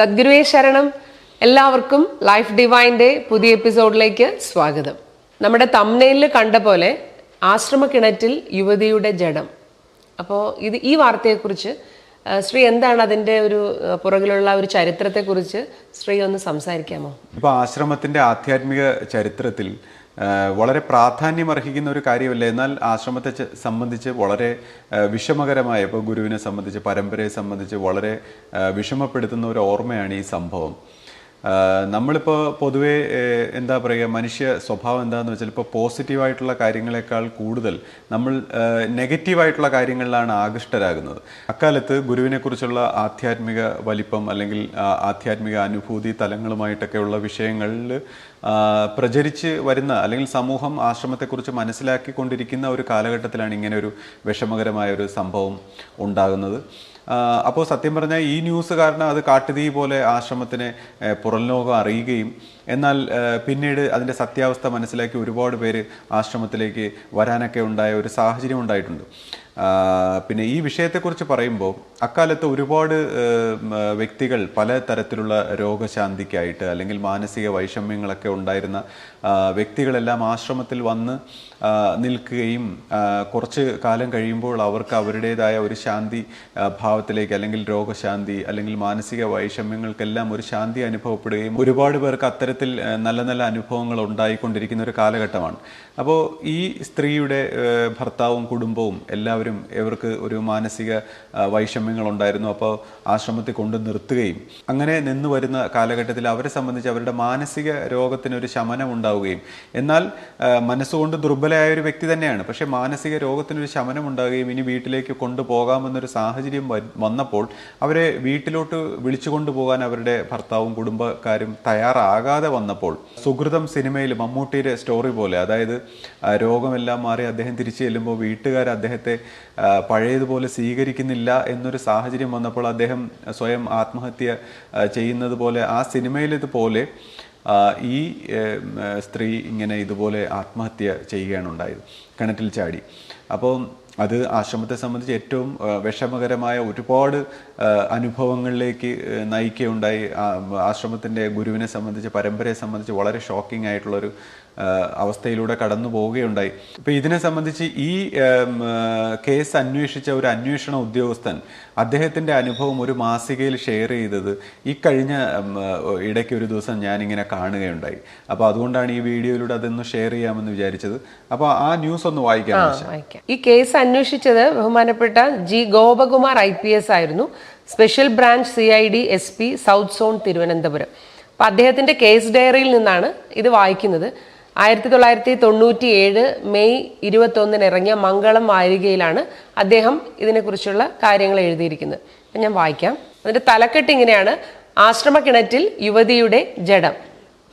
സദ്ഗുരുവേ ശരണം. എല്ലാവർക്കും ലൈഫ് ഡിവൈന്റെ പുതിയ എപ്പിസോഡിലേക്ക് സ്വാഗതം. നമ്മുടെ തമ്മനയിൽ കണ്ട പോലെ ആശ്രമ കിണറ്റിൽ യുവതിയുടെ ജഡം. അപ്പോൾ ഇത് ഈ വാർത്തയെക്കുറിച്ച് ശ്രീ എന്താണ് അതിന്റെ ഒരു പുറകിലുള്ള ഒരു ചരിത്രത്തെക്കുറിച്ച് ശ്രീ ഒന്ന് സംസാരിക്കാമോ? ഇപ്പോൾ ആശ്രമത്തിന്റെ ആധ്യാത്മിക ചരിത്രത്തിൽ വളരെ പ്രാധാന്യം അർഹിക്കുന്ന ഒരു കാര്യമല്ല? എന്നാൽ ആശ്രമത്തെ സംബന്ധിച്ച് വളരെ വിഷമകരമായ ഇപ്പോൾ ഗുരുവിനെ സംബന്ധിച്ച് പരമ്പരയെ സംബന്ധിച്ച് വളരെ വിഷമപ്പെടുത്തുന്ന ഒരു ഓർമ്മയാണ് ഈ സംഭവം. നമ്മളിപ്പോൾ പൊതുവേ എന്താ പറയുക മനുഷ്യ സ്വഭാവം എന്താണെന്ന് വെച്ചാൽ ഇപ്പോൾ പോസിറ്റീവായിട്ടുള്ള കാര്യങ്ങളെക്കാൾ കൂടുതൽ നമ്മൾ നെഗറ്റീവായിട്ടുള്ള കാര്യങ്ങളിലാണ് ആകൃഷ്ടരാകുന്നത്. അക്കാലത്ത് ഗുരുവിനെക്കുറിച്ചുള്ള ആധ്യാത്മിക വലിപ്പം അല്ലെങ്കിൽ ആധ്യാത്മിക അനുഭൂതി തലങ്ങളുമായിട്ടൊക്കെയുള്ള വിഷയങ്ങളിൽ പ്രചരിച്ച് വരുന്ന അല്ലെങ്കിൽ സമൂഹം ആശ്രമത്തെക്കുറിച്ച് മനസ്സിലാക്കിക്കൊണ്ടിരിക്കുന്ന ഒരു കാലഘട്ടത്തിലാണ് ഇങ്ങനെ ഒരു വിഷമകരമായ ഒരു സംഭവം ഉണ്ടാകുന്നത്. അപ്പോൾ സത്യം പറഞ്ഞാൽ ഈ ന്യൂസ് കാരണം അത് കാട്ടുതീ പോലെ ആശ്രമത്തിനെ പുറംലോകം പുറം ലോകം അറിയുകയും എന്നാൽ പിന്നീട് അതിന്റെ സത്യാവസ്ഥ മനസ്സിലാക്കി ഒരുപാട് പേര് ആശ്രമത്തിലേക്ക് വരാനൊക്കെ ഉണ്ടായ ഒരു സാഹചര്യം ഉണ്ടായിട്ടുണ്ട്. പിന്നെ ഈ വിഷയത്തെക്കുറിച്ച് പറയുമ്പോൾ അക്കാലത്ത് ഒരുപാട് വ്യക്തികൾ പല തരത്തിലുള്ള രോഗശാന്തിക്കായിട്ട് അല്ലെങ്കിൽ മാനസിക വൈഷമ്യങ്ങളൊക്കെ ഉണ്ടായിരുന്ന വ്യക്തികളെല്ലാം ആശ്രമത്തിൽ വന്ന് നിൽക്കുകയും കുറച്ച് കാലം കഴിയുമ്പോൾ അവർക്ക് അവരുടേതായ ഒരു ശാന്തി ഭാവത്തിലേക്ക് അല്ലെങ്കിൽ രോഗശാന്തി അല്ലെങ്കിൽ മാനസിക വൈഷമ്യങ്ങൾക്കെല്ലാം ഒരു ശാന്തി അനുഭവപ്പെടുകയും ഒരുപാട് പേർക്ക് അത്തരത്തിൽ നല്ല നല്ല അനുഭവങ്ങൾ ഉണ്ടായിക്കൊണ്ടിരിക്കുന്ന ഒരു കാലഘട്ടമാണ്. അപ്പോൾ ഈ സ്ത്രീയുടെ ഭർത്താവും കുടുംബവും എല്ലാവരും ഇവർക്ക് ഒരു മാനസിക ആ, വൈഷമ്യങ്ങൾ ഉണ്ടായിരുന്നു അപ്പോൾ ആശ്രമത്തിൽ കൊണ്ട് നിർത്തുകയും അങ്ങനെ നിന്ന് വരുന്ന കാലഘട്ടത്തിൽ അവരെ സംബന്ധിച്ച് അവരുടെ മാനസിക രോഗത്തിന് ഒരു ശമനം ഉണ്ടാവുകയും എന്നാൽ മനസ്സുകൊണ്ട് ദുർബലയായ ഒരു വ്യക്തി തന്നെയാണ്. പക്ഷേ മാനസിക രോഗത്തിനൊരു ശമനം ഉണ്ടാവുകയും ഇനി വീട്ടിലേക്ക് കൊണ്ടുപോകാമെന്നൊരു സാഹചര്യം വന്നപ്പോൾ അവരെ വീട്ടിലോട്ട് വിളിച്ചു കൊണ്ടുപോകാൻ അവരുടെ ഭർത്താവും കുടുംബക്കാരും തയ്യാറാകാതെ വന്നപ്പോൾ സുഹൃതം സിനിമയിൽ മമ്മൂട്ടിയുടെ സ്റ്റോറി പോലെ അതായത് രോഗമെല്ലാം മാറി അദ്ദേഹം തിരിച്ചു ചെല്ലുമ്പോൾ വീട്ടുകാർ അദ്ദേഹത്തെ പഴയതുപോലെ സ്വീകരിക്കുന്നില്ല എന്നൊരു സാഹചര്യം വന്നപ്പോൾ അദ്ദേഹം സ്വയം ആത്മഹത്യ ചെയ്യുന്നത് പോലെ ആ സിനിമയിലിതുപോലെ ഈ സ്ത്രീ ഇങ്ങനെ ഇതുപോലെ ആത്മഹത്യ ചെയ്യുകയാണ് ഉണ്ടായത് കിണറ്റിൽ ചാടി. അപ്പോൾ അത് ആശ്രമത്തെ സംബന്ധിച്ച് ഏറ്റവും വിഷമകരമായ ഒരുപാട് അനുഭവങ്ങളിലേക്ക് നയിക്കുകയുണ്ടായി. ആശ്രമത്തിന്റെ ഗുരുവിനെ സംബന്ധിച്ച് പരമ്പരയെ സംബന്ധിച്ച് വളരെ ഷോക്കിംഗ് ആയിട്ടുള്ളൊരു അവസ്ഥയിലൂടെ കടന്നു പോവുകയുണ്ടായി. ഇപ്പം ഇതിനെ സംബന്ധിച്ച് ഈ കേസ് അന്വേഷിച്ച ഒരു അന്വേഷണ ഉദ്യോഗസ്ഥൻ അദ്ദേഹത്തിന്റെ അനുഭവം ഒരു മാസികയിൽ ഷെയർ ചെയ്തത് ഈ കഴിഞ്ഞ ഇടയ്ക്ക് ഒരു ദിവസം ഞാനിങ്ങനെ കാണുകയുണ്ടായി. അപ്പോൾ അതുകൊണ്ടാണ് ഈ വീഡിയോയിലൂടെ അതൊന്ന് ഷെയർ ചെയ്യാമെന്ന് വിചാരിച്ചത്. അപ്പോൾ ആ ന്യൂസ് ഒന്ന് വായിക്കാം. ഈ കേസ് അന്വേഷിച്ചത് ബഹുമാനപ്പെട്ട G Gopakumar I P S ആയിരുന്നു. Special branch C I D S P south zone Thiruvananthapuram. അപ്പൊ അദ്ദേഹത്തിന്റെ കേസ് ഡയറിയിൽ നിന്നാണ് ഇത് വായിക്കുന്നത്. ആയിരത്തി തൊള്ളായിരത്തി തൊണ്ണൂറ്റി ഏഴ് മെയ് ഇരുപത്തൊന്നിന് ഇറങ്ങിയ മംഗളം വാരികയിലാണ് അദ്ദേഹം ഇതിനെക്കുറിച്ചുള്ള കാര്യങ്ങൾ എഴുതിയിരിക്കുന്നത്. ഞാൻ വായിക്കാം. അതിന്റെ തലക്കെട്ട് ഇങ്ങനെയാണ്. ആശ്രമ കിണറ്റിൽ യുവതിയുടെ ജഡം.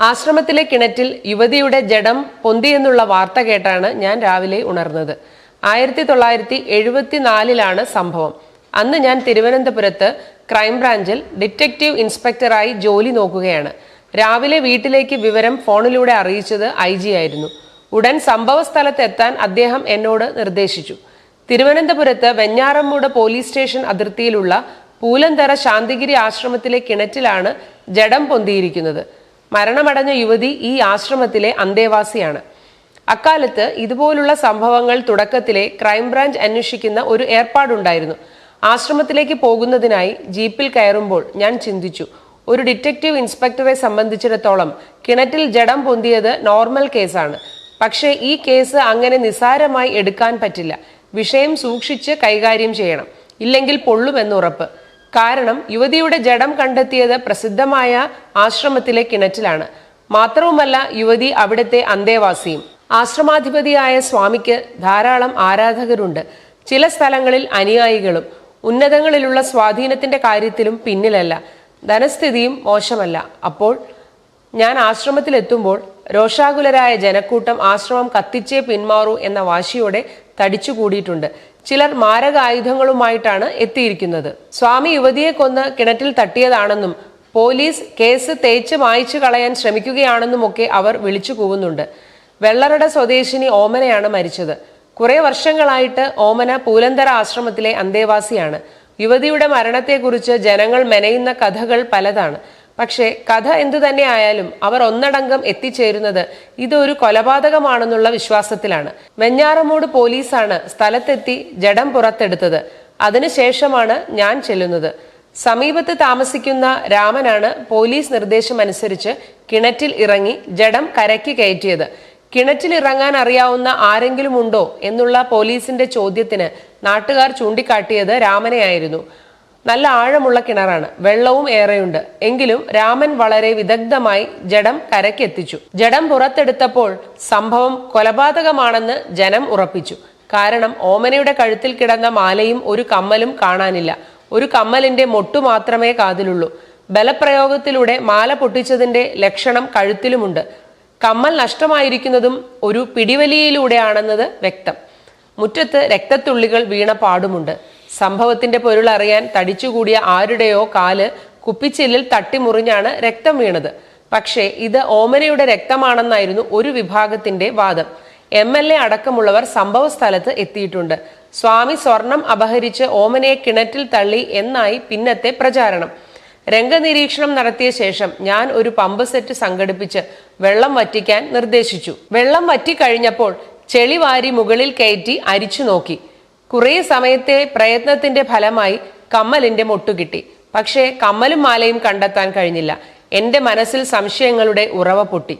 ആശ്രമത്തിലെ കിണറ്റിൽ യുവതിയുടെ ജഡം പൊന്തിയെന്നുള്ള വാർത്ത കേട്ടാണ് ഞാൻ രാവിലെ ഉണർന്നത്. ആയിരത്തി തൊള്ളായിരത്തി എഴുപത്തിനാലിലാണ് സംഭവം. അന്ന് ഞാൻ തിരുവനന്തപുരത്ത് ക്രൈംബ്രാഞ്ചിൽ ഡിറ്റക്റ്റീവ് ഇൻസ്പെക്ടറായി ജോലി നോക്കുകയാണ്. രാവിലെ വീട്ടിലേക്ക് വിവരം ഫോണിലൂടെ അറിയിച്ചത് ഐ ജി ആയിരുന്നു. ഉടൻ സംഭവ സ്ഥലത്തെത്താൻ അദ്ദേഹം എന്നോട് നിർദ്ദേശിച്ചു. തിരുവനന്തപുരത്ത് വെഞ്ഞാറമ്മൂട് പോലീസ് സ്റ്റേഷൻ അതിർത്തിയിലുള്ള പൂലന്തറ ശാന്തിഗിരി ആശ്രമത്തിലെ കിണറ്റിലാണ് ജഡം പൊന്തിയിരിക്കുന്നത്. മരണമടഞ്ഞ യുവതി ഈ ആശ്രമത്തിലെ അന്തേവാസിയാണ്. അക്കാലത്ത് ഇതുപോലുള്ള സംഭവങ്ങൾ തുടക്കത്തിലെ ക്രൈംബ്രാഞ്ച് അന്വേഷിക്കുന്ന ഒരു ഏർപ്പാടുണ്ടായിരുന്നു. ആശ്രമത്തിലേക്ക് പോകുന്നതിനായി ജീപ്പിൽ കയറുമ്പോൾ ഞാൻ ചിന്തിച്ചു ഒരു ഡിറ്റക്റ്റീവ് ഇൻസ്പെക്ടറെ സംബന്ധിച്ചിടത്തോളം കിണറ്റിൽ ജഡം പൊന്തിയത് നോർമൽ കേസാണ്. പക്ഷേ ഈ കേസ് അങ്ങനെ നിസാരമായി എടുക്കാൻ പറ്റില്ല. വിഷയം സൂക്ഷിച്ച് കൈകാര്യം ചെയ്യണം. ഇല്ലെങ്കിൽ പൊള്ളുമെന്ന് ഉറപ്പ്. കാരണം യുവതിയുടെ ജഡം കണ്ടെത്തിയത് പ്രസിദ്ധമായ ആശ്രമത്തിലെ കിണറ്റിലാണ്. മാത്രവുമല്ല യുവതി അവിടുത്തെ അന്തേവാസിയും. ആശ്രമാധിപതിയായ സ്വാമിക്ക് ധാരാളം ആരാധകരുണ്ട്. ചില സ്ഥലങ്ങളിൽ അനുയായികളും ഉന്നതങ്ങളിലുള്ള സ്വാധീനത്തിന്റെ കാര്യത്തിലും പിന്നിലല്ല. ധനസ്ഥിതിയും മോശമല്ല. അപ്പോൾ ഞാൻ ആശ്രമത്തിലെത്തുമ്പോൾ രോഷാകുലരായ ജനക്കൂട്ടം ആശ്രമം കത്തിച്ചേ പിന്മാറൂ എന്ന വാശിയോടെ തടിച്ചുകൂടിയിട്ടുണ്ട്. ചിലർ മാരകായുധങ്ങളുമായിട്ടാണ് എത്തിയിരിക്കുന്നത്. സ്വാമി യുവതിയെ കൊന്ന് കിണറ്റിൽ തട്ടിയതാണെന്നും പോലീസ് കേസ് തേച്ച് മായ്ച്ചു കളയാൻ ശ്രമിക്കുകയാണെന്നുമൊക്കെ അവർ വിളിച്ചു കൂവുന്നുണ്ട്. വെള്ളറട സ്വദേശിനി ഓമനയാണ് മരിച്ചത്. കുറെ വർഷങ്ങളായിട്ട് ഓമന പൂലന്തര ആശ്രമത്തിലെ അന്തേവാസിയാണ്. യുവതിയുടെ മരണത്തെക്കുറിച്ച് ജനങ്ങൾ മെനയുന്ന കഥകൾ പലതാണ്. പക്ഷേ കഥ എന്തു തന്നെ ആയാലും അവർ ഒന്നടങ്കം എത്തിച്ചേരുന്നത് ഇതൊരു കൊലപാതകമാണെന്നുള്ള വിശ്വാസത്തിലാണ്. വെഞ്ഞാറമൂട് പോലീസാണ് സ്ഥലത്തെത്തി ജഡം പുറത്തെടുത്തത്. അതിനുശേഷമാണ് ഞാൻ ചെല്ലുന്നത്. സമീപത്ത് താമസിക്കുന്ന രാമനാണ് പോലീസ് നിർദ്ദേശമനുസരിച്ച് കിണറ്റിൽ ഇറങ്ങി ജഡം കരയ്ക്ക് കയറ്റിയത്. കിണറ്റിൽ ഇറങ്ങാൻ അറിയാവുന്ന ആരെങ്കിലും ഉണ്ടോ എന്നുള്ള പോലീസിന്റെ ചോദ്യത്തിന് നാട്ടുകാർ ചൂണ്ടിക്കാട്ടിയത് രാമനെയായിരുന്നു. നല്ല ആഴമുള്ള കിണറാണ്. വെള്ളവും ഏറെയുണ്ട്. എങ്കിലും രാമൻ വളരെ വിദഗ്ധമായി ജഡം കരക്കെത്തിച്ചു ജഡം പുറത്തെടുത്തപ്പോൾ സംഭവം കൊലപാതകമാണെന്ന് ജനം ഉറപ്പിച്ചു. കാരണം ഓമനയുടെ കഴുത്തിൽ കിടന്ന മാലയും ഒരു കമ്മലും കാണാനില്ല. ഒരു കമ്മലിന്റെ മൊട്ടു മാത്രമേ കാതിലുള്ളൂ. ബലപ്രയോഗത്തിലൂടെ മാല പൊട്ടിച്ചതിന്റെ ലക്ഷണം കഴുത്തിലുമുണ്ട്. കമ്മൽ നഷ്ടമായിരിക്കുന്നതും ഒരു പിടിവലിയിലൂടെയാണെന്നത് വ്യക്തം. മുറ്റത്ത് രക്തത്തുള്ളികൾ വീണ പാടുമുണ്ട്. സംഭവത്തിന്റെ പൊരുൾ അറിയാൻ തടിച്ചുകൂടിയ ആരുടെയോ കാൽ കുപ്പിച്ചില്ലിൽ തട്ടിമുറിഞ്ഞാണ് രക്തം വീണത്. പക്ഷേ ഇത് ഓമനയുടെ രക്തമാണെന്നായിരുന്നു ഒരു വിഭാഗത്തിന്റെ വാദം. എം എൽ എ അടക്കമുള്ളവർ സംഭവ സ്ഥലത്ത് എത്തിയിട്ടുണ്ട്. സ്വാമി സ്വർണം അപഹരിച്ച് ഓമനയെ കിണറ്റിൽ തള്ളി എന്നായി പിന്നത്തെ പ്രചാരണം. രംഗനിരീക്ഷണം നടത്തിയ ശേഷം ഞാൻ ഒരു പമ്പ് സെറ്റ് സംഘടിപ്പിച്ച് വെള്ളം വറ്റിക്കാൻ നിർദ്ദേശിച്ചു. വെള്ളം വറ്റിക്കഴിഞ്ഞപ്പോൾ ചെളി വാരി മുകളിൽ കയറ്റി അരിച്ചു നോക്കി. കുറേ സമയത്തെ പ്രയത്നത്തിന്റെ ഫലമായി കമ്മലിന്റെ കിട്ടി. പക്ഷേ കമ്മലും മാലയും കണ്ടെത്താൻ കഴിഞ്ഞില്ല. എന്റെ മനസ്സിൽ സംശയങ്ങളുടെ ഉറവ പൊട്ടി.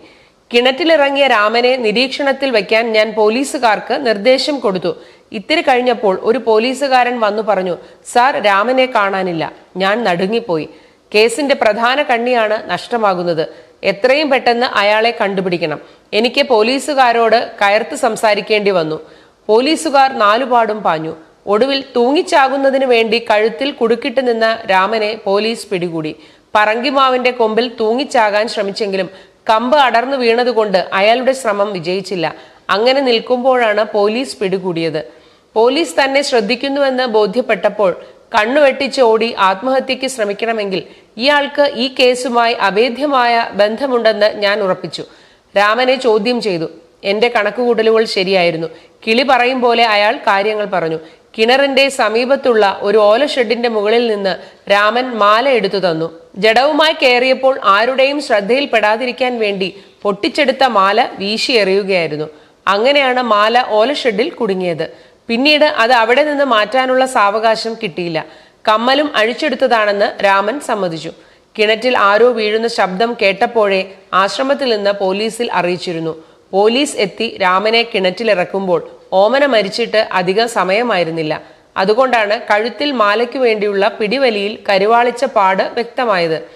കിണറ്റിലിറങ്ങിയ രാമനെ നിരീക്ഷണത്തിൽ വയ്ക്കാൻ ഞാൻ പോലീസുകാർക്ക് നിർദ്ദേശം കൊടുത്തു. ഇത്തിരി കഴിഞ്ഞപ്പോൾ ഒരു പോലീസുകാരൻ വന്നു പറഞ്ഞു സാർ രാമനെ കാണാനില്ല. ഞാൻ നടുങ്ങിപ്പോയി. കേസിന്റെ പ്രധാന കണ്ണിയാണ് നഷ്ടമാകുന്നത്. എത്രയും പെട്ടെന്ന് അയാളെ കണ്ടുപിടിക്കണം. എനിക്ക് പോലീസുകാരോട് കയർത്ത് സംസാരിക്കേണ്ടി വന്നു. പോലീസുകാർ നാലുപാടും പാഞ്ഞു. ഒടുവിൽ തൂങ്ങിച്ചാകുന്നതിന് വേണ്ടി കഴുത്തിൽ കുടുക്കിട്ട് നിന്ന രാമനെ പോലീസ് പിടികൂടി. പറങ്കിമാവിന്റെ കൊമ്പിൽ തൂങ്ങിച്ചാകാൻ ശ്രമിച്ചെങ്കിലും കമ്പ് അടർന്നു വീണതുകൊണ്ട് അയാളുടെ ശ്രമം വിജയിച്ചില്ല. അങ്ങനെ നിൽക്കുമ്പോഴാണ് പോലീസ് പിടികൂടിയത്. പോലീസ് തന്നെ ശ്രദ്ധിക്കുന്നുവെന്ന് ബോധ്യപ്പെട്ടപ്പോൾ കണ്ണുവെട്ടിച്ച് ഓടി ആത്മഹത്യക്ക് ശ്രമിക്കണമെങ്കിൽ ഇയാൾക്ക് ഈ കേസുമായി അഭേദ്യമായ ബന്ധമുണ്ടെന്ന് ഞാൻ ഉറപ്പിച്ചു. രാമനെ ചോദ്യം ചെയ്തു. എന്റെ കണക്കുകൂട്ടലുകൾ ശരിയായിരുന്നു. കിളി പറയും പോലെ അയാൾ കാര്യങ്ങൾ പറഞ്ഞു. കിണറിന്റെ സമീപത്തുള്ള ഒരു ഓല ഷെഡിന്റെ മുകളിൽ നിന്ന് രാമൻ മാല എടുത്തു തന്നു. ജഡവുമായി കയറിയപ്പോൾ ആരുടെയും ശ്രദ്ധയിൽപ്പെടാതിരിക്കാൻ വേണ്ടി പൊട്ടിച്ചെടുത്ത മാല വീശി എറിയുകയായിരുന്നു. അങ്ങനെയാണ് മാല ഓല ഷെഡിൽ കുടുങ്ങിയത്. പിന്നീട് അത് അവിടെ നിന്ന് മാറ്റാനുള്ള സാവകാശം കിട്ടിയില്ല. കമ്മലും അഴിച്ചെടുത്തതാണെന്ന് രാമൻ സമ്മതിച്ചു. കിണറ്റിൽ ആരോ വീഴുന്ന ശബ്ദം കേട്ടപ്പോഴേ ആശ്രമത്തിൽ നിന്ന് പോലീസിൽ അറിയിച്ചിരുന്നു. പോലീസ് എത്തി രാമനെ കിണറ്റിലിറക്കുമ്പോൾ ഓമന മരിച്ചിട്ട് അധികം സമയമായിരുന്നില്ല. അതുകൊണ്ടാണ് കഴുത്തിൽ മാലയ്ക്ക് വേണ്ടിയുള്ള പിടിവലിയിൽ കരുവാളിച്ച പാട് വ്യക്തമായത്.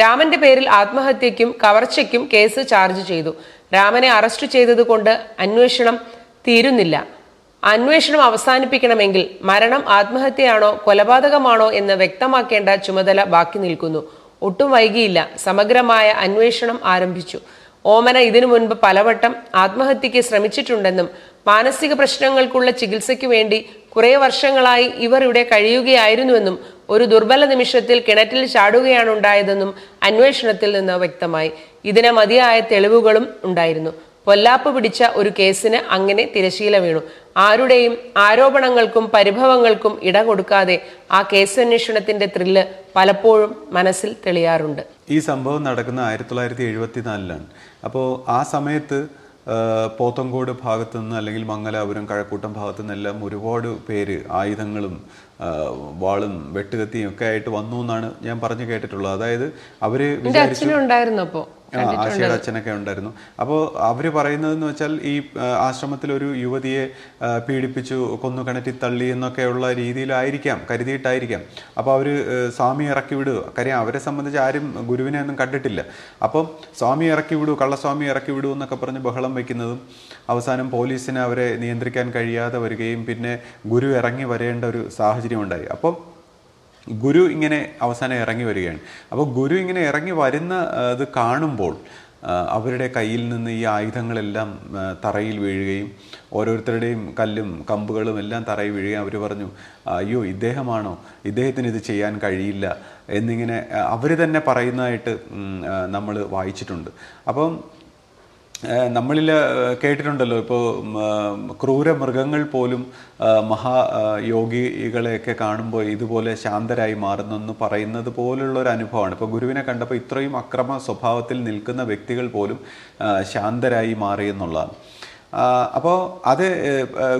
രാമന്റെ പേരിൽ ആത്മഹത്യക്കും കവർച്ചയ്ക്കും കേസ് ചാർജ് ചെയ്തു. രാമനെ അറസ്റ്റ് ചെയ്തതുകൊണ്ട് അന്വേഷണം തീരുന്നില്ല. അന്വേഷണം അവസാനിപ്പിക്കണമെങ്കിൽ മരണം ആത്മഹത്യയാണോ കൊലപാതകമാണോ എന്ന് വ്യക്തമാക്കേണ്ട ചുമതല ബാക്കി നിൽക്കുന്നു. ഒട്ടും വൈകിയില്ല. സമഗ്രമായ അന്വേഷണം ആരംഭിച്ചു. ഓമന ഇതിനു മുൻപ് പലവട്ടം ആത്മഹത്യയ്ക്ക് ശ്രമിച്ചിട്ടുണ്ടെന്നും മാനസിക പ്രശ്നങ്ങൾക്കുള്ള ചികിത്സയ്ക്ക് വേണ്ടി കുറെ വർഷങ്ങളായി ഇവർ ഇവിടെ കഴിയുകയായിരുന്നുവെന്നും ഒരു ദുർബല നിമിഷത്തിൽ കിണറ്റിൽ ചാടുകയാണ് ഉണ്ടായതെന്നും അന്വേഷണത്തിൽ നിന്ന് വ്യക്തമായി. ഇതിന് മതിയായ തെളിവുകളും ഉണ്ടായിരുന്നു. പൊല്ലാപ്പ് പിടിച്ച ഒരു കേസിന് അങ്ങനെ തിരശീല വീണു. ആരുടെയും ആരോപണങ്ങൾക്കും പരിഭവങ്ങൾക്കും ഇട കൊടുക്കാതെ ആ കേസന്വേഷണത്തിന്റെ ത്രില്ല് പലപ്പോഴും മനസ്സിൽ തെളിയാറുണ്ട്. ഈ സംഭവം നടക്കുന്ന ആയിരത്തി തൊള്ളായിരത്തി എഴുപത്തിനാലിലാണ് അപ്പോൾ ആ സമയത്ത് പോത്തങ്കോട് ഭാഗത്തു നിന്ന് അല്ലെങ്കിൽ മംഗലാപുരം കഴക്കൂട്ടം ഭാഗത്തു നിന്നെല്ലാം ഒരുപാട് പേര് ആയുധങ്ങളും വാളും വെട്ടുകത്തിയും ഒക്കെ ആയിട്ട് വന്നു എന്നാണ് ഞാൻ പറഞ്ഞു കേട്ടിട്ടുള്ളത്. അതായത് അവർ വിചാരിച്ചു ആശയുടെ അച്ഛനൊക്കെ ഉണ്ടായിരുന്നു. അപ്പോൾ അവർ പറയുന്നതെന്ന് വെച്ചാൽ ഈ ആശ്രമത്തിൽ ഒരു യുവതിയെ പീഡിപ്പിച്ചു കൊന്നു കിണറ്റി തള്ളി എന്നൊക്കെയുള്ള രീതിയിലായിരിക്കാം കരുതിയിട്ടായിരിക്കാം. അപ്പോൾ അവർ സ്വാമി ഇറക്കി വിടുക. കാര്യം അവരെ സംബന്ധിച്ച് ആരും ഗുരുവിനെ ഒന്നും കണ്ടിട്ടില്ല. അപ്പം സ്വാമി ഇറക്കി വിടൂ കള്ളസ്വാമി ഇറക്കി വിടൂ എന്നൊക്കെ പറഞ്ഞ് ബഹളം വയ്ക്കുന്നതും അവസാനം പോലീസിന് അവരെ നിയന്ത്രിക്കാൻ കഴിയാതെ വരികയും പിന്നെ ഗുരു ഇറങ്ങി വരേണ്ട ഒരു സാഹചര്യം ഉണ്ടായി. അപ്പം ഗുരു ഇങ്ങനെ അവസാനം ഇറങ്ങി വരികയാണ്. അപ്പോൾ ഗുരു ഇങ്ങനെ ഇറങ്ങി വരുന്ന ഇത് കാണുമ്പോൾ അവരുടെ കയ്യിൽ നിന്ന് ഈ ആയുധങ്ങളെല്ലാം തറയിൽ വീഴുകയും ഓരോരുത്തരുടെയും കല്ലും കമ്പുകളും എല്ലാം തറയിൽ വീഴുകയും അവർ പറഞ്ഞു അയ്യോ ഇദ്ദേഹമാണോ? ഇദ്ദേഹത്തിന് ഇത് ചെയ്യാൻ കഴിയില്ല. എന്നിങ്ങനെ അവർ തന്നെ പറയുന്നതായിട്ട് നമ്മൾ വായിച്ചിട്ടുണ്ട്. അപ്പം നമ്മളിൽ കേട്ടിട്ടുണ്ടല്ലോ ഇപ്പോൾ ക്രൂര മൃഗങ്ങൾ പോലും മഹായോഗികളെയൊക്കെ മഹാ യോഗികളെയൊക്കെ കാണുമ്പോൾ ഇതുപോലെ ശാന്തരായി മാറുന്നെന്ന് പറയുന്നത് പോലുള്ള ഒരു അനുഭവമാണ്. ഇപ്പോൾ ഗുരുവിനെ കണ്ടപ്പോൾ ഇത്രയും അക്രമ സ്വഭാവത്തിൽ നിൽക്കുന്ന വ്യക്തികൾ പോലും ശാന്തരായി മാറി എന്നുള്ളതാണ്. അപ്പോൾ അത്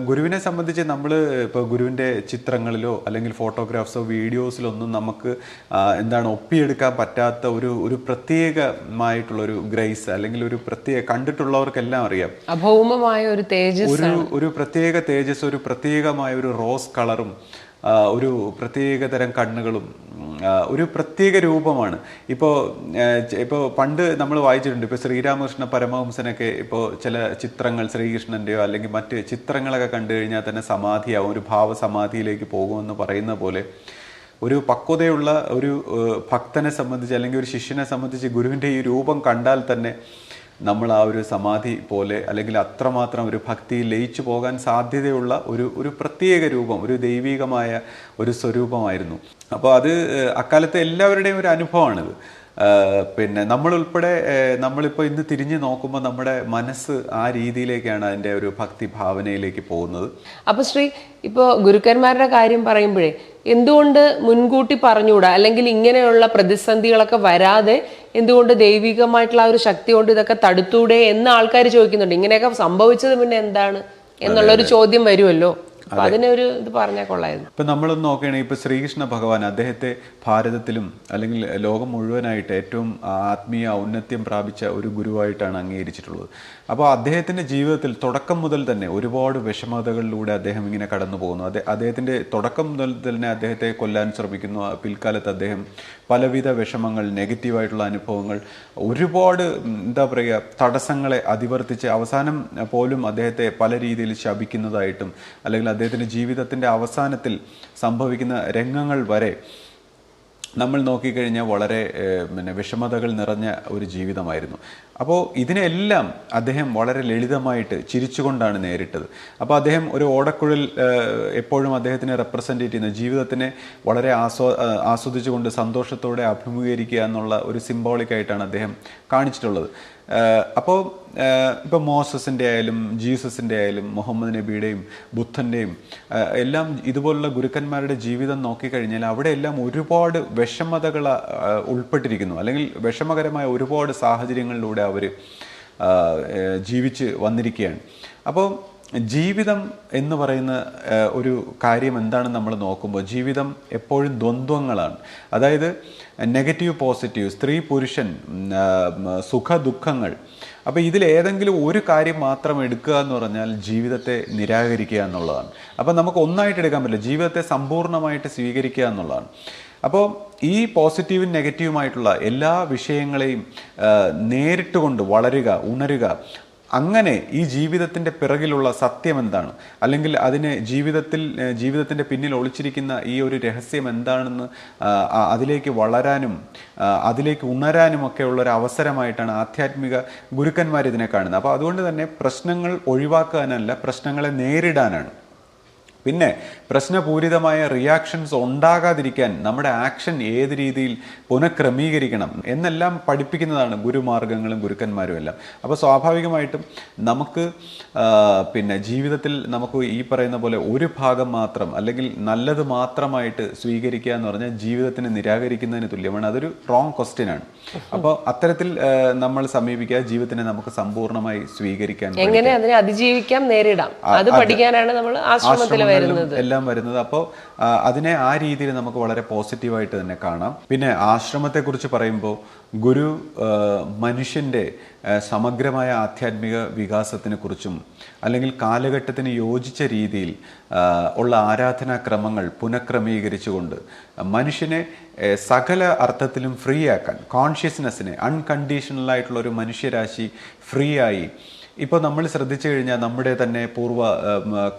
ഗുരുവിനെ സംബന്ധിച്ച് നമ്മൾ ഇപ്പോൾ ഗുരുവിന്റെ ചിത്രങ്ങളിലോ അല്ലെങ്കിൽ ഫോട്ടോഗ്രാഫ്സോ വീഡിയോസിലോ ഒന്നും നമുക്ക് എന്താണ് ഒപ്പിയെടുക്കാൻ പറ്റാത്ത ഒരു ഒരു പ്രത്യേകമായിട്ടുള്ള ഒരു ഗ്രേസ് അല്ലെങ്കിൽ ഒരു പ്രത്യേക കണ്ടിട്ടുള്ളവർക്കെല്ലാം അറിയാം. അഭൗമമായ ഒരു തേജസ് ഒരു ഒരു പ്രത്യേക തേജസ് ഒരു പ്രത്യേകമായ ഒരു റോസ് കളറും ഒരു പ്രത്യേക തരം കണ്ണുകളും ഒരു പ്രത്യേക രൂപമാണ്. ഇപ്പോൾ ഇപ്പോൾ പണ്ട് നമ്മൾ വായിച്ചിട്ടുണ്ട് ഇപ്പോൾ ശ്രീരാമകൃഷ്ണ പരമഹംസനൊക്കെ ഇപ്പോൾ ചില ചിത്രങ്ങൾ ശ്രീകൃഷ്ണന്റെയോ അല്ലെങ്കിൽ മറ്റ് ചിത്രങ്ങളൊക്കെ കണ്ടു കഴിഞ്ഞാൽ തന്നെ സമാധിയാവും ഒരു ഭാവസമാധിയിലേക്ക് പോകുമെന്ന് പറയുന്ന പോലെ ഒരു പക്വതയുള്ള ഒരു ഭക്തനെ സംബന്ധിച്ച് അല്ലെങ്കിൽ ഒരു ശിഷ്യനെ സംബന്ധിച്ച് ഗുരുവിന്റെ ഈ രൂപം കണ്ടാൽ തന്നെ നമ്മൾ ആ ഒരു സമാധി പോലെ അല്ലെങ്കിൽ അത്രമാത്രം ഒരു ഭക്തി ലയിച്ചു പോകാൻ സാധ്യതയുള്ള ഒരു ഒരു പ്രത്യേക രൂപം ഒരു ദൈവികമായ ഒരു സ്വരൂപമായിരുന്നു. അപ്പോൾ അത് അക്കാലത്തെ എല്ലാവരുടെയും ഒരു അനുഭവമാണിത്. പിന്നെ നമ്മളുൾപ്പെടെ നമ്മളിപ്പോൾ ഇന്ന് തിരിഞ്ഞു നോക്കുമ്പോൾ നമ്മുടെ മനസ്സ് ആ രീതിയിലേക്കാണ് അതിന്റെ ഒരു ഭക്തി ഭാവനയിലേക്ക് പോകുന്നത്. അപ്പോൾ ശ്രീ ഇപ്പോൾ ഗുരുക്കന്മാരുടെ കാര്യം പറയുമ്പോഴേ എന്തുകൊണ്ട് മുൻകൂട്ടി പറഞ്ഞുകൂടാ? അല്ലെങ്കിൽ ഇങ്ങനെയുള്ള പ്രതിസന്ധികളൊക്കെ വരാതെ എന്തുകൊണ്ട് ദൈവികമായിട്ടുള്ള ആ ഒരു ശക്തി കൊണ്ട് ഇതൊക്കെ തടുത്തൂടെ എന്ന് ആൾക്കാർ ചോദിക്കുന്നുണ്ട്. ഇങ്ങനെയൊക്കെ സംഭവിച്ചത് പിന്നെ എന്താണ്? എന്നുള്ളൊരു ചോദ്യം വരുമല്ലോ. അതിനൊരു ഇത് പറഞ്ഞാൽ കൊള്ളായിരുന്നു. ഇപ്പം നമ്മളൊന്ന് നോക്കുകയാണെങ്കിൽ ഇപ്പോൾ ശ്രീകൃഷ്ണ ഭഗവാൻ അദ്ദേഹത്തെ ഭാരതത്തിലും അല്ലെങ്കിൽ ലോകം മുഴുവനായിട്ട് ഏറ്റവും ആത്മീയ ഔന്നത്യം പ്രാപിച്ച ഒരു ഗുരുവായിട്ടാണ് അംഗീകരിച്ചിട്ടുള്ളത്. അപ്പോൾ അദ്ദേഹത്തിന്റെ ജീവിതത്തിൽ തുടക്കം മുതൽ തന്നെ ഒരുപാട് വിഷമതകളിലൂടെ അദ്ദേഹം ഇങ്ങനെ കടന്നു പോകുന്നു. അതെ അദ്ദേഹത്തിന്റെ തുടക്കം മുതൽ തന്നെ അദ്ദേഹത്തെ കൊല്ലാൻ ശ്രമിക്കുന്നു. പിൽക്കാലത്ത് അദ്ദേഹം പലവിധ വിഷമങ്ങൾ നെഗറ്റീവായിട്ടുള്ള അനുഭവങ്ങൾ ഒരുപാട് എന്താ പറയുക തടസ്സങ്ങളെ അതിവർത്തിച്ച് അവസാനം പോലും അദ്ദേഹത്തെ പല രീതിയിൽ ശപിക്കുന്നതായിട്ടും അല്ലെങ്കിൽ അദ്ദേഹത്തിന്റെ ജീവിതത്തിന്റെ അവസാനത്തിൽ സംഭവിക്കുന്ന രംഗങ്ങൾ വരെ നമ്മൾ നോക്കിക്കഴിഞ്ഞാൽ വളരെ പിന്നെ വിഷമതകൾ നിറഞ്ഞ ഒരു ജീവിതമായിരുന്നു. അപ്പോൾ ഇതിനെല്ലാം അദ്ദേഹം വളരെ ലളിതമായിട്ട് ചിരിച്ചുകൊണ്ടാണ് നേരിട്ടത്. അപ്പോൾ അദ്ദേഹം ഒരു ഓടക്കുഴൽ എപ്പോഴും അദ്ദേഹത്തിനെ റെപ്രസെന്റ് ചെയ്യുന്ന ജീവിതത്തിനെ വളരെ ആസ്വ ആസ്വദിച്ചുകൊണ്ട് സന്തോഷത്തോടെ അഭിമുഖീകരിക്കുക എന്നുള്ള ഒരു സിംബോളിക്കായിട്ടാണ് അദ്ദേഹം കാണിച്ചിട്ടുള്ളത്. അപ്പോൾ ഇപ്പോൾ മോസസിന്റെ ആയാലും ജീസസിന്റെ ആയാലും മുഹമ്മദ് നബിയുടെയും ബുദ്ധന്റെയും എല്ലാം ഇതുപോലുള്ള ഗുരുക്കന്മാരുടെ ജീവിതം നോക്കിക്കഴിഞ്ഞാൽ അവിടെയെല്ലാം ഒരുപാട് വിഷമതകൾ ഉൾപ്പെട്ടിരിക്കുന്നു. അല്ലെങ്കിൽ വിഷമകരമായ ഒരുപാട് സാഹചര്യങ്ങളിലൂടെ അവർ ജീവിച്ച് വന്നിരിക്കുകയാണ്. അപ്പോൾ ജീവിതം എന്ന് പറയുന്ന ഒരു കാര്യം എന്താണെന്ന് നമ്മൾ നോക്കുമ്പോൾ ജീവിതം എപ്പോഴും ദ്വന്ദ്വങ്ങളാണ്. അതായത് നെഗറ്റീവ് പോസിറ്റീവ് സ്ത്രീ പുരുഷൻ സുഖ ദുഃഖങ്ങൾ. അപ്പോൾ ഇതിൽ ഏതെങ്കിലും ഒരു കാര്യം മാത്രം എടുക്കുക എന്ന് പറഞ്ഞാൽ ജീവിതത്തെ നിരാകരിക്കുക എന്നുള്ളതാണ്. അപ്പോൾ നമുക്ക് ഒന്നായിട്ട് എടുക്കാൻ പറ്റില്ല. ജീവിതത്തെ സമ്പൂർണമായിട്ട് സ്വീകരിക്കുക എന്നുള്ളതാണ്. അപ്പോൾ ഈ പോസിറ്റീവും നെഗറ്റീവുമായിട്ടുള്ള എല്ലാ വിഷയങ്ങളെയും നേരിട്ട് കൊണ്ട് വളരുക ഉണരുക. അങ്ങനെ ഈ ജീവിതത്തിന്റെ പിറകിലുള്ള സത്യം എന്താണ്? അല്ലെങ്കിൽ അതിന് ജീവിതത്തിൽ ജീവിതത്തിന്റെ പിന്നിൽ ഒളിച്ചിരിക്കുന്ന ഈ ഒരു രഹസ്യം എന്താണെന്ന് അതിലേക്ക് വളരാനും അതിലേക്ക് ഉണരാനും ഒക്കെ ഉള്ള ഒരു അവസരമായിട്ടാണ് ആധ്യാത്മിക ഗുരുക്കന്മാർ ഇതിനെ കാണുന്നത്. അപ്പോൾ അതുകൊണ്ട് തന്നെ പ്രശ്നങ്ങൾ ഒഴിവാക്കാനല്ല പ്രശ്നങ്ങളെ നേരിടാനാണ്. പിന്നെ പ്രശ്നപൂരിതമായ റിയാക്ഷൻസ് ഉണ്ടാകാതിരിക്കാൻ നമ്മുടെ ആക്ഷൻ ഏത് രീതിയിൽ പുനഃക്രമീകരിക്കണം എന്നെല്ലാം പഠിപ്പിക്കുന്നതാണ് ഗുരുമാർഗങ്ങളും ഗുരുക്കന്മാരും എല്ലാം. അപ്പോൾ സ്വാഭാവികമായിട്ടും നമുക്ക് പിന്നെ ജീവിതത്തിൽ നമുക്ക് ഈ പറയുന്ന പോലെ ഒരു ഭാഗം മാത്രം അല്ലെങ്കിൽ നല്ലത് മാത്രമായിട്ട് സ്വീകരിക്കുക എന്ന് പറഞ്ഞാൽ ജീവിതത്തിനെ നിരാകരിക്കുന്നതിന് തുല്യമാണ്. അതൊരു റോങ് ക്വസ്റ്റ്യൻ ആണ്. അപ്പോൾ അത്തരത്തിൽ നമ്മൾ സമീപിക്കുക ജീവിതത്തിനെ നമുക്ക് സമ്പൂർണമായി സ്വീകരിക്കാൻ എങ്ങനെ അതിനെ അതിജീവിക്കാം നേരിടാം. അത് പഠിക്കാനാണ് നമ്മൾ ആശ്രമത്തിൽ വരുന്നത് എല്ലാം വരുന്നത്. അപ്പോൾ അതിനെ ആ രീതിയിൽ നമുക്ക് വളരെ പോസിറ്റീവായിട്ട് തന്നെ കാണാം. പിന്നെ ആശ്രമത്തെക്കുറിച്ച് പറയുമ്പോൾ ഗുരു മനുഷ്യന്റെ സമഗ്രമായ ആധ്യാത്മിക വികാസത്തിനെ കുറിച്ചും അല്ലെങ്കിൽ കാലഘട്ടത്തിന് യോജിച്ച രീതിയിൽ ഉള്ള ആരാധനാക്രമങ്ങൾ പുനഃക്രമീകരിച്ചുകൊണ്ട് മനുഷ്യനെ സകല അർത്ഥത്തിലും ഫ്രീ ആക്കാൻ കോൺഷ്യസ്നെസ്സിനെ അൺകണ്ടീഷണൽ ആയിട്ടുള്ള ഒരു മനുഷ്യരാശി ഫ്രീ ആയി ഇപ്പോൾ നമ്മൾ ശ്രദ്ധിച്ചു കഴിഞ്ഞാൽ നമ്മുടെ തന്നെ പൂർവ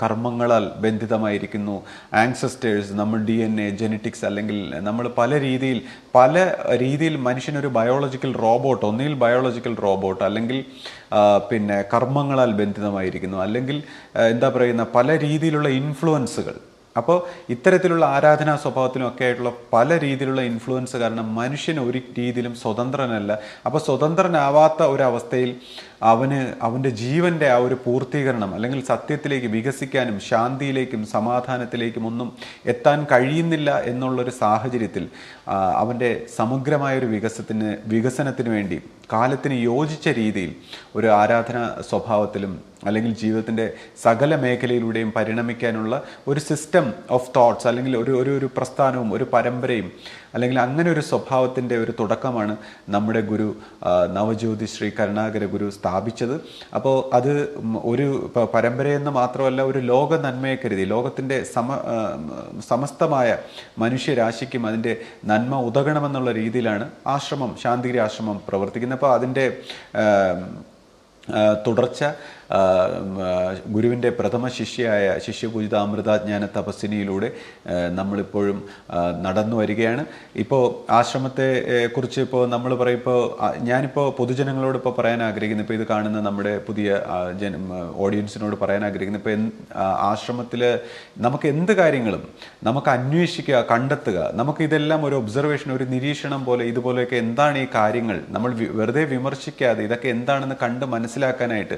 കർമ്മങ്ങളാൽ ബന്ധിതമായിരിക്കുന്നു. ആൻസസ്റ്റേഴ്സ് നമ്മൾ ഡി എൻ എ ജെനറ്റിക്സ് അല്ലെങ്കിൽ നമ്മൾ പല രീതിയിൽ പല രീതിയിൽ മനുഷ്യനൊരു ബയോളജിക്കൽ റോബോട്ട് ഒന്നിൽ ബയോളജിക്കൽ റോബോട്ട് അല്ലെങ്കിൽ പിന്നെ കർമ്മങ്ങളാൽ ബന്ധിതമായിരിക്കുന്നു. അല്ലെങ്കിൽ എന്താ പറയുന്ന പല രീതിയിലുള്ള ഇൻഫ്ലുവൻസുകൾ അപ്പോൾ ഇത്തരത്തിലുള്ള ആരാധനാ സ്വഭാവത്തിനും ഒക്കെ ആയിട്ടുള്ള പല രീതിയിലുള്ള ഇൻഫ്ലുവൻസ് കാരണം മനുഷ്യൻ ഒരു രീതിയിലും സ്വതന്ത്രനല്ല. അപ്പോൾ സ്വതന്ത്രനാവാത്ത ഒരവസ്ഥയിൽ അവന് അവന്റെ ജീവന്റെ ആ ഒരു പൂർത്തീകരണം അല്ലെങ്കിൽ സത്യത്തിലേക്ക് വികസിക്കാനും ശാന്തിയിലേക്കും സമാധാനത്തിലേക്കും ഒന്നും എത്താൻ കഴിയുന്നില്ല എന്നുള്ളൊരു സാഹചര്യത്തിൽ അവന്റെ സമഗ്രമായ ഒരു വികസനത്തിന് വികസനത്തിന് വേണ്ടി കാലത്തിന് യോജിച്ച രീതിയിൽ ഒരു ആരാധന സ്വഭാവത്തിലും അല്ലെങ്കിൽ ജീവിതത്തിന്റെ സകല മേഖലയിലൂടെയും പരിണമിക്കാനുള്ള ഒരു സിസ്റ്റം ഓഫ് തോട്ട്സ് അല്ലെങ്കിൽ ഒരു ഒരു പ്രസ്ഥാനവും ഒരു പരമ്പരയും അല്ലെങ്കിൽ അങ്ങനെ ഒരു സ്വഭാവത്തിന്റെ ഒരു തുടക്കമാണ് നമ്മുടെ ഗുരു നവജ്യോതി ശ്രീ കരുണാകര ഗുരു സ്ഥാപിച്ചത്. അപ്പോൾ അത് ഒരു പരമ്പരയെന്ന് മാത്രമല്ല ഒരു ലോക നന്മയെ കരുതി. ലോകത്തിന്റെ സമ സമസ്തമായ മനുഷ്യരാശിക്കും അതിന്റെ നന്മ ഉതകണമെന്നുള്ള രീതിയിലാണ് ആശ്രമം ശാന്തിഗിരി ആശ്രമം പ്രവർത്തിക്കുന്നത്. അപ്പോൾ അതിന്റെ തുടർച്ച ഗുരുവിന്റെ പ്രഥമ ശിഷ്യയായ ശിഷ്യപൂജിത അമൃതാജ്ഞാന തപസ്സിനിയിലൂടെ നമ്മളിപ്പോഴും നടന്നു വരികയാണ്. ഇപ്പോൾ ആശ്രമത്തെ കുറിച്ച് ഇപ്പോൾ നമ്മൾ പറയും ഇപ്പോൾ ആ, ഞാനിപ്പോൾ പൊതുജനങ്ങളോട് ഇപ്പോൾ പറയാൻ ആഗ്രഹിക്കുന്നു. ഇപ്പോൾ ഇത് കാണുന്ന നമ്മുടെ പുതിയ ജന ഓഡിയൻസിനോട് പറയാൻ ആഗ്രഹിക്കുന്നു. ഇപ്പോൾ ആശ്രമത്തിൽ നമുക്ക് എന്ത് കാര്യങ്ങളും നമുക്ക് അന്വേഷിക്കുക കണ്ടെത്തുക നമുക്ക് ഇതെല്ലാം ഒരു ഒബ്സർവേഷൻ ഒരു നിരീക്ഷണം പോലെ ഇതുപോലെയൊക്കെ എന്താണ് ഈ കാര്യങ്ങൾ നമ്മൾ വെറുതെ വിമർശിക്കാതെ ഇതൊക്കെ എന്താണെന്ന് കണ്ട് മനസ്സിലാക്കാനായിട്ട്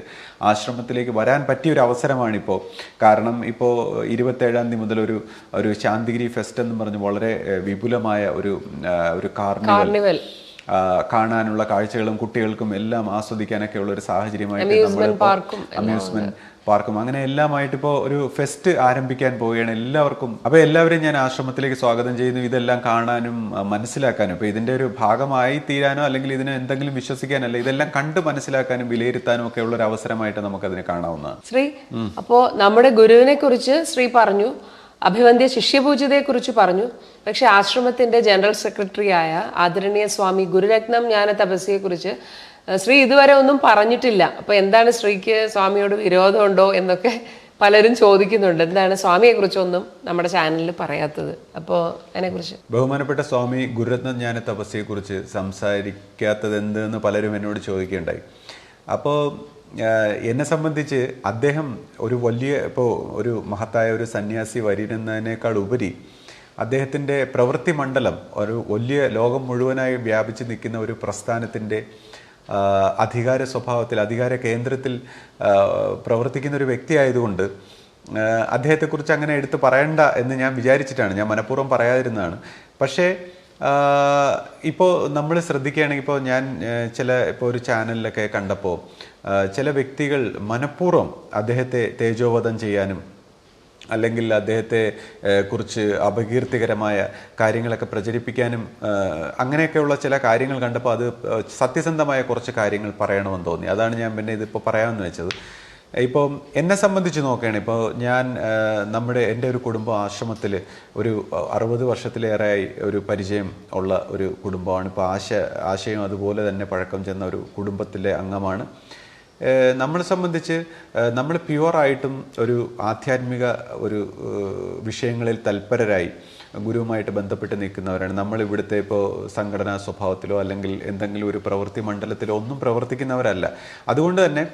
ആശ്രമത്തിലേക്ക് വരാൻ പറ്റിയ ഒരു അവസരമാണിപ്പോൾ കാരണം ഇപ്പോൾ ഇരുപത്തേഴാം തീയതി മുതൽ ഒരു ഒരു ശാന്തിഗിരി ഫെസ്റ്റ് എന്ന് പറഞ്ഞ് വളരെ വിപുലമായ ഒരു ഒരു കാർണിവൽ കാണാനുള്ള കാഴ്ചകളും കുട്ടികൾക്കും എല്ലാം ആസ്വദിക്കാനൊക്കെ ഉള്ള ഒരു സാഹചര്യമായിട്ട് നമ്മൾ അമ്യൂസ്മെന്റ് പാർക്കും. അങ്ങനെ എല്ലാമായിട്ട് ഇപ്പോൾ ഒരു ഫെസ്റ്റ് ആരംഭിക്കാൻ പോവുകയാണ് എല്ലാവർക്കും. അപ്പോൾ എല്ലാവരെയും ഞാൻ ആശ്രമത്തിലേക്ക് സ്വാഗതം ചെയ്യുന്നു. ഇതെല്ലാം കാണാനും മനസ്സിലാക്കാനും. ഇപ്പോൾ ഇതിന്റെ ഒരു ഭാഗമായി തീരാനോ അല്ലെങ്കിൽ ഇതിനെ എന്തെങ്കിലും വിശ്വസിക്കാനല്ല ഇതെല്ലാം കണ്ട് മനസ്സിലാക്കാനും വിലയിരുത്താനും ഒക്കെ ഉള്ള ഒരു അവസരമായിട്ട് നമുക്കതിനെ കാണാവുന്നതാണ്. ശ്രീ അപ്പോൾ നമ്മുടെ ഗുരുവിനെ കുറിച്ച് ശ്രീ പറഞ്ഞു. അഭിവന്ദ്യ ശിഷ്യപൂജിതയെക്കുറിച്ച് പറഞ്ഞു. പക്ഷേ ആശ്രമത്തിന്റെ ജനറൽ സെക്രട്ടറിയായ ആദരണീയ സ്വാമി ഗുരുരത്നം ജ്ഞാന തപസ്യയെ കുറിച്ച് ശ്രീ ഇതുവരെ ഒന്നും പറഞ്ഞിട്ടില്ല. അപ്പൊ എന്താണ് ശ്രീക്ക് സ്വാമിയോട് വിരോധമുണ്ടോ എന്നൊക്കെ പലരും ചോദിക്കുന്നുണ്ട്. എന്താണ് സ്വാമിയെ കുറിച്ചൊന്നും നമ്മുടെ ചാനലിൽ പറയാത്തത്? അപ്പോൾ അതിനെക്കുറിച്ച്. ബഹുമാനപ്പെട്ട സ്വാമി ഗുരുരത്ന ജ്ഞാന തപസ്യയെക്കുറിച്ച് സംസാരിക്കാത്തത് എന്തെന്ന് പലരും എന്നോട് ചോദിക്കുകയുണ്ടായി. അപ്പോൾ എന്നെ സംബന്ധിച്ച് അദ്ദേഹം ഒരു വലിയ ഇപ്പോൾ ഒരു മഹത്തായ ഒരു സന്യാസി വരിയെന്നതിനേക്കാൾ ഉപരി അദ്ദേഹത്തിന്റെ പ്രവൃത്തി മണ്ഡലം ഒരു വലിയ ലോകം മുഴുവനായി വ്യാപിച്ച് നിൽക്കുന്ന ഒരു പ്രസ്ഥാനത്തിന്റെ അധികാര സ്വഭാവത്തിൽ അധികാര കേന്ദ്രത്തിൽ പ്രവർത്തിക്കുന്ന ഒരു വ്യക്തി ആയതുകൊണ്ട് അദ്ദേഹത്തെക്കുറിച്ച് അങ്ങനെ എടുത്ത് പറയണ്ട എന്ന് ഞാൻ വിചാരിച്ചിട്ടാണ് ഞാൻ മനഃപൂർവം പറയാതിരുന്നതാണ്. പക്ഷേ ഇപ്പോൾ നമ്മൾ ശ്രദ്ധിക്കുകയാണെങ്കിൽ ഇപ്പോൾ ഞാൻ ചില ഇപ്പോൾ ഒരു ചാനലിലൊക്കെ കണ്ടപ്പോൾ ചില വ്യക്തികൾ മനഃപൂർവം അദ്ദേഹത്തെ തേജോവധം ചെയ്യാനും അല്ലെങ്കിൽ അദ്ദേഹത്തെ കുറിച്ച് അപകീർത്തികരമായ കാര്യങ്ങളൊക്കെ പ്രചരിപ്പിക്കാനും അങ്ങനെയൊക്കെയുള്ള ചില കാര്യങ്ങൾ കണ്ടപ്പോൾ അത് സത്യസന്ധമായ കുറച്ച് കാര്യങ്ങൾ പറയണമെന്ന് തോന്നി. അതാണ് ഞാൻ പിന്നെ ഇതിപ്പോൾ പറയാമെന്ന് വെച്ചത്. ഇപ്പോൾ എന്നെ സംബന്ധിച്ച് നോക്കുകയാണ്. ഇപ്പോൾ ഞാൻ നമ്മുടെ എന്റെ ഒരു കുടുംബ ആശ്രമത്തിൽ ഒരു അറുപത് വർഷത്തിലേറെയായി ഒരു പരിചയം ഉള്ള ഒരു കുടുംബമാണ്. ഇപ്പോൾ ആശ ആശയം അതുപോലെ തന്നെ പഴക്കം ചെന്ന ഒരു കുടുംബത്തിലെ അംഗമാണ്. നമ്മളെ സംബന്ധിച്ച് നമ്മൾ പ്യുവറായിട്ടും ഒരു ആധ്യാത്മിക ഒരു വിഷയങ്ങളിൽ തൽപരരായി ഗുരുവുമായിട്ട് ബന്ധപ്പെട്ട് നിൽക്കുന്നവരാണ്. നമ്മൾ ഇവിടുത്തെ ഇപ്പോൾ സംഘടനാ സ്വഭാവത്തിലോ അല്ലെങ്കിൽ എന്തെങ്കിലും ഒരു പ്രവൃത്തി മണ്ഡലത്തിലോ ഒന്നും പ്രവർത്തിക്കുന്നവരല്ല. അതുകൊണ്ട് തന്നെ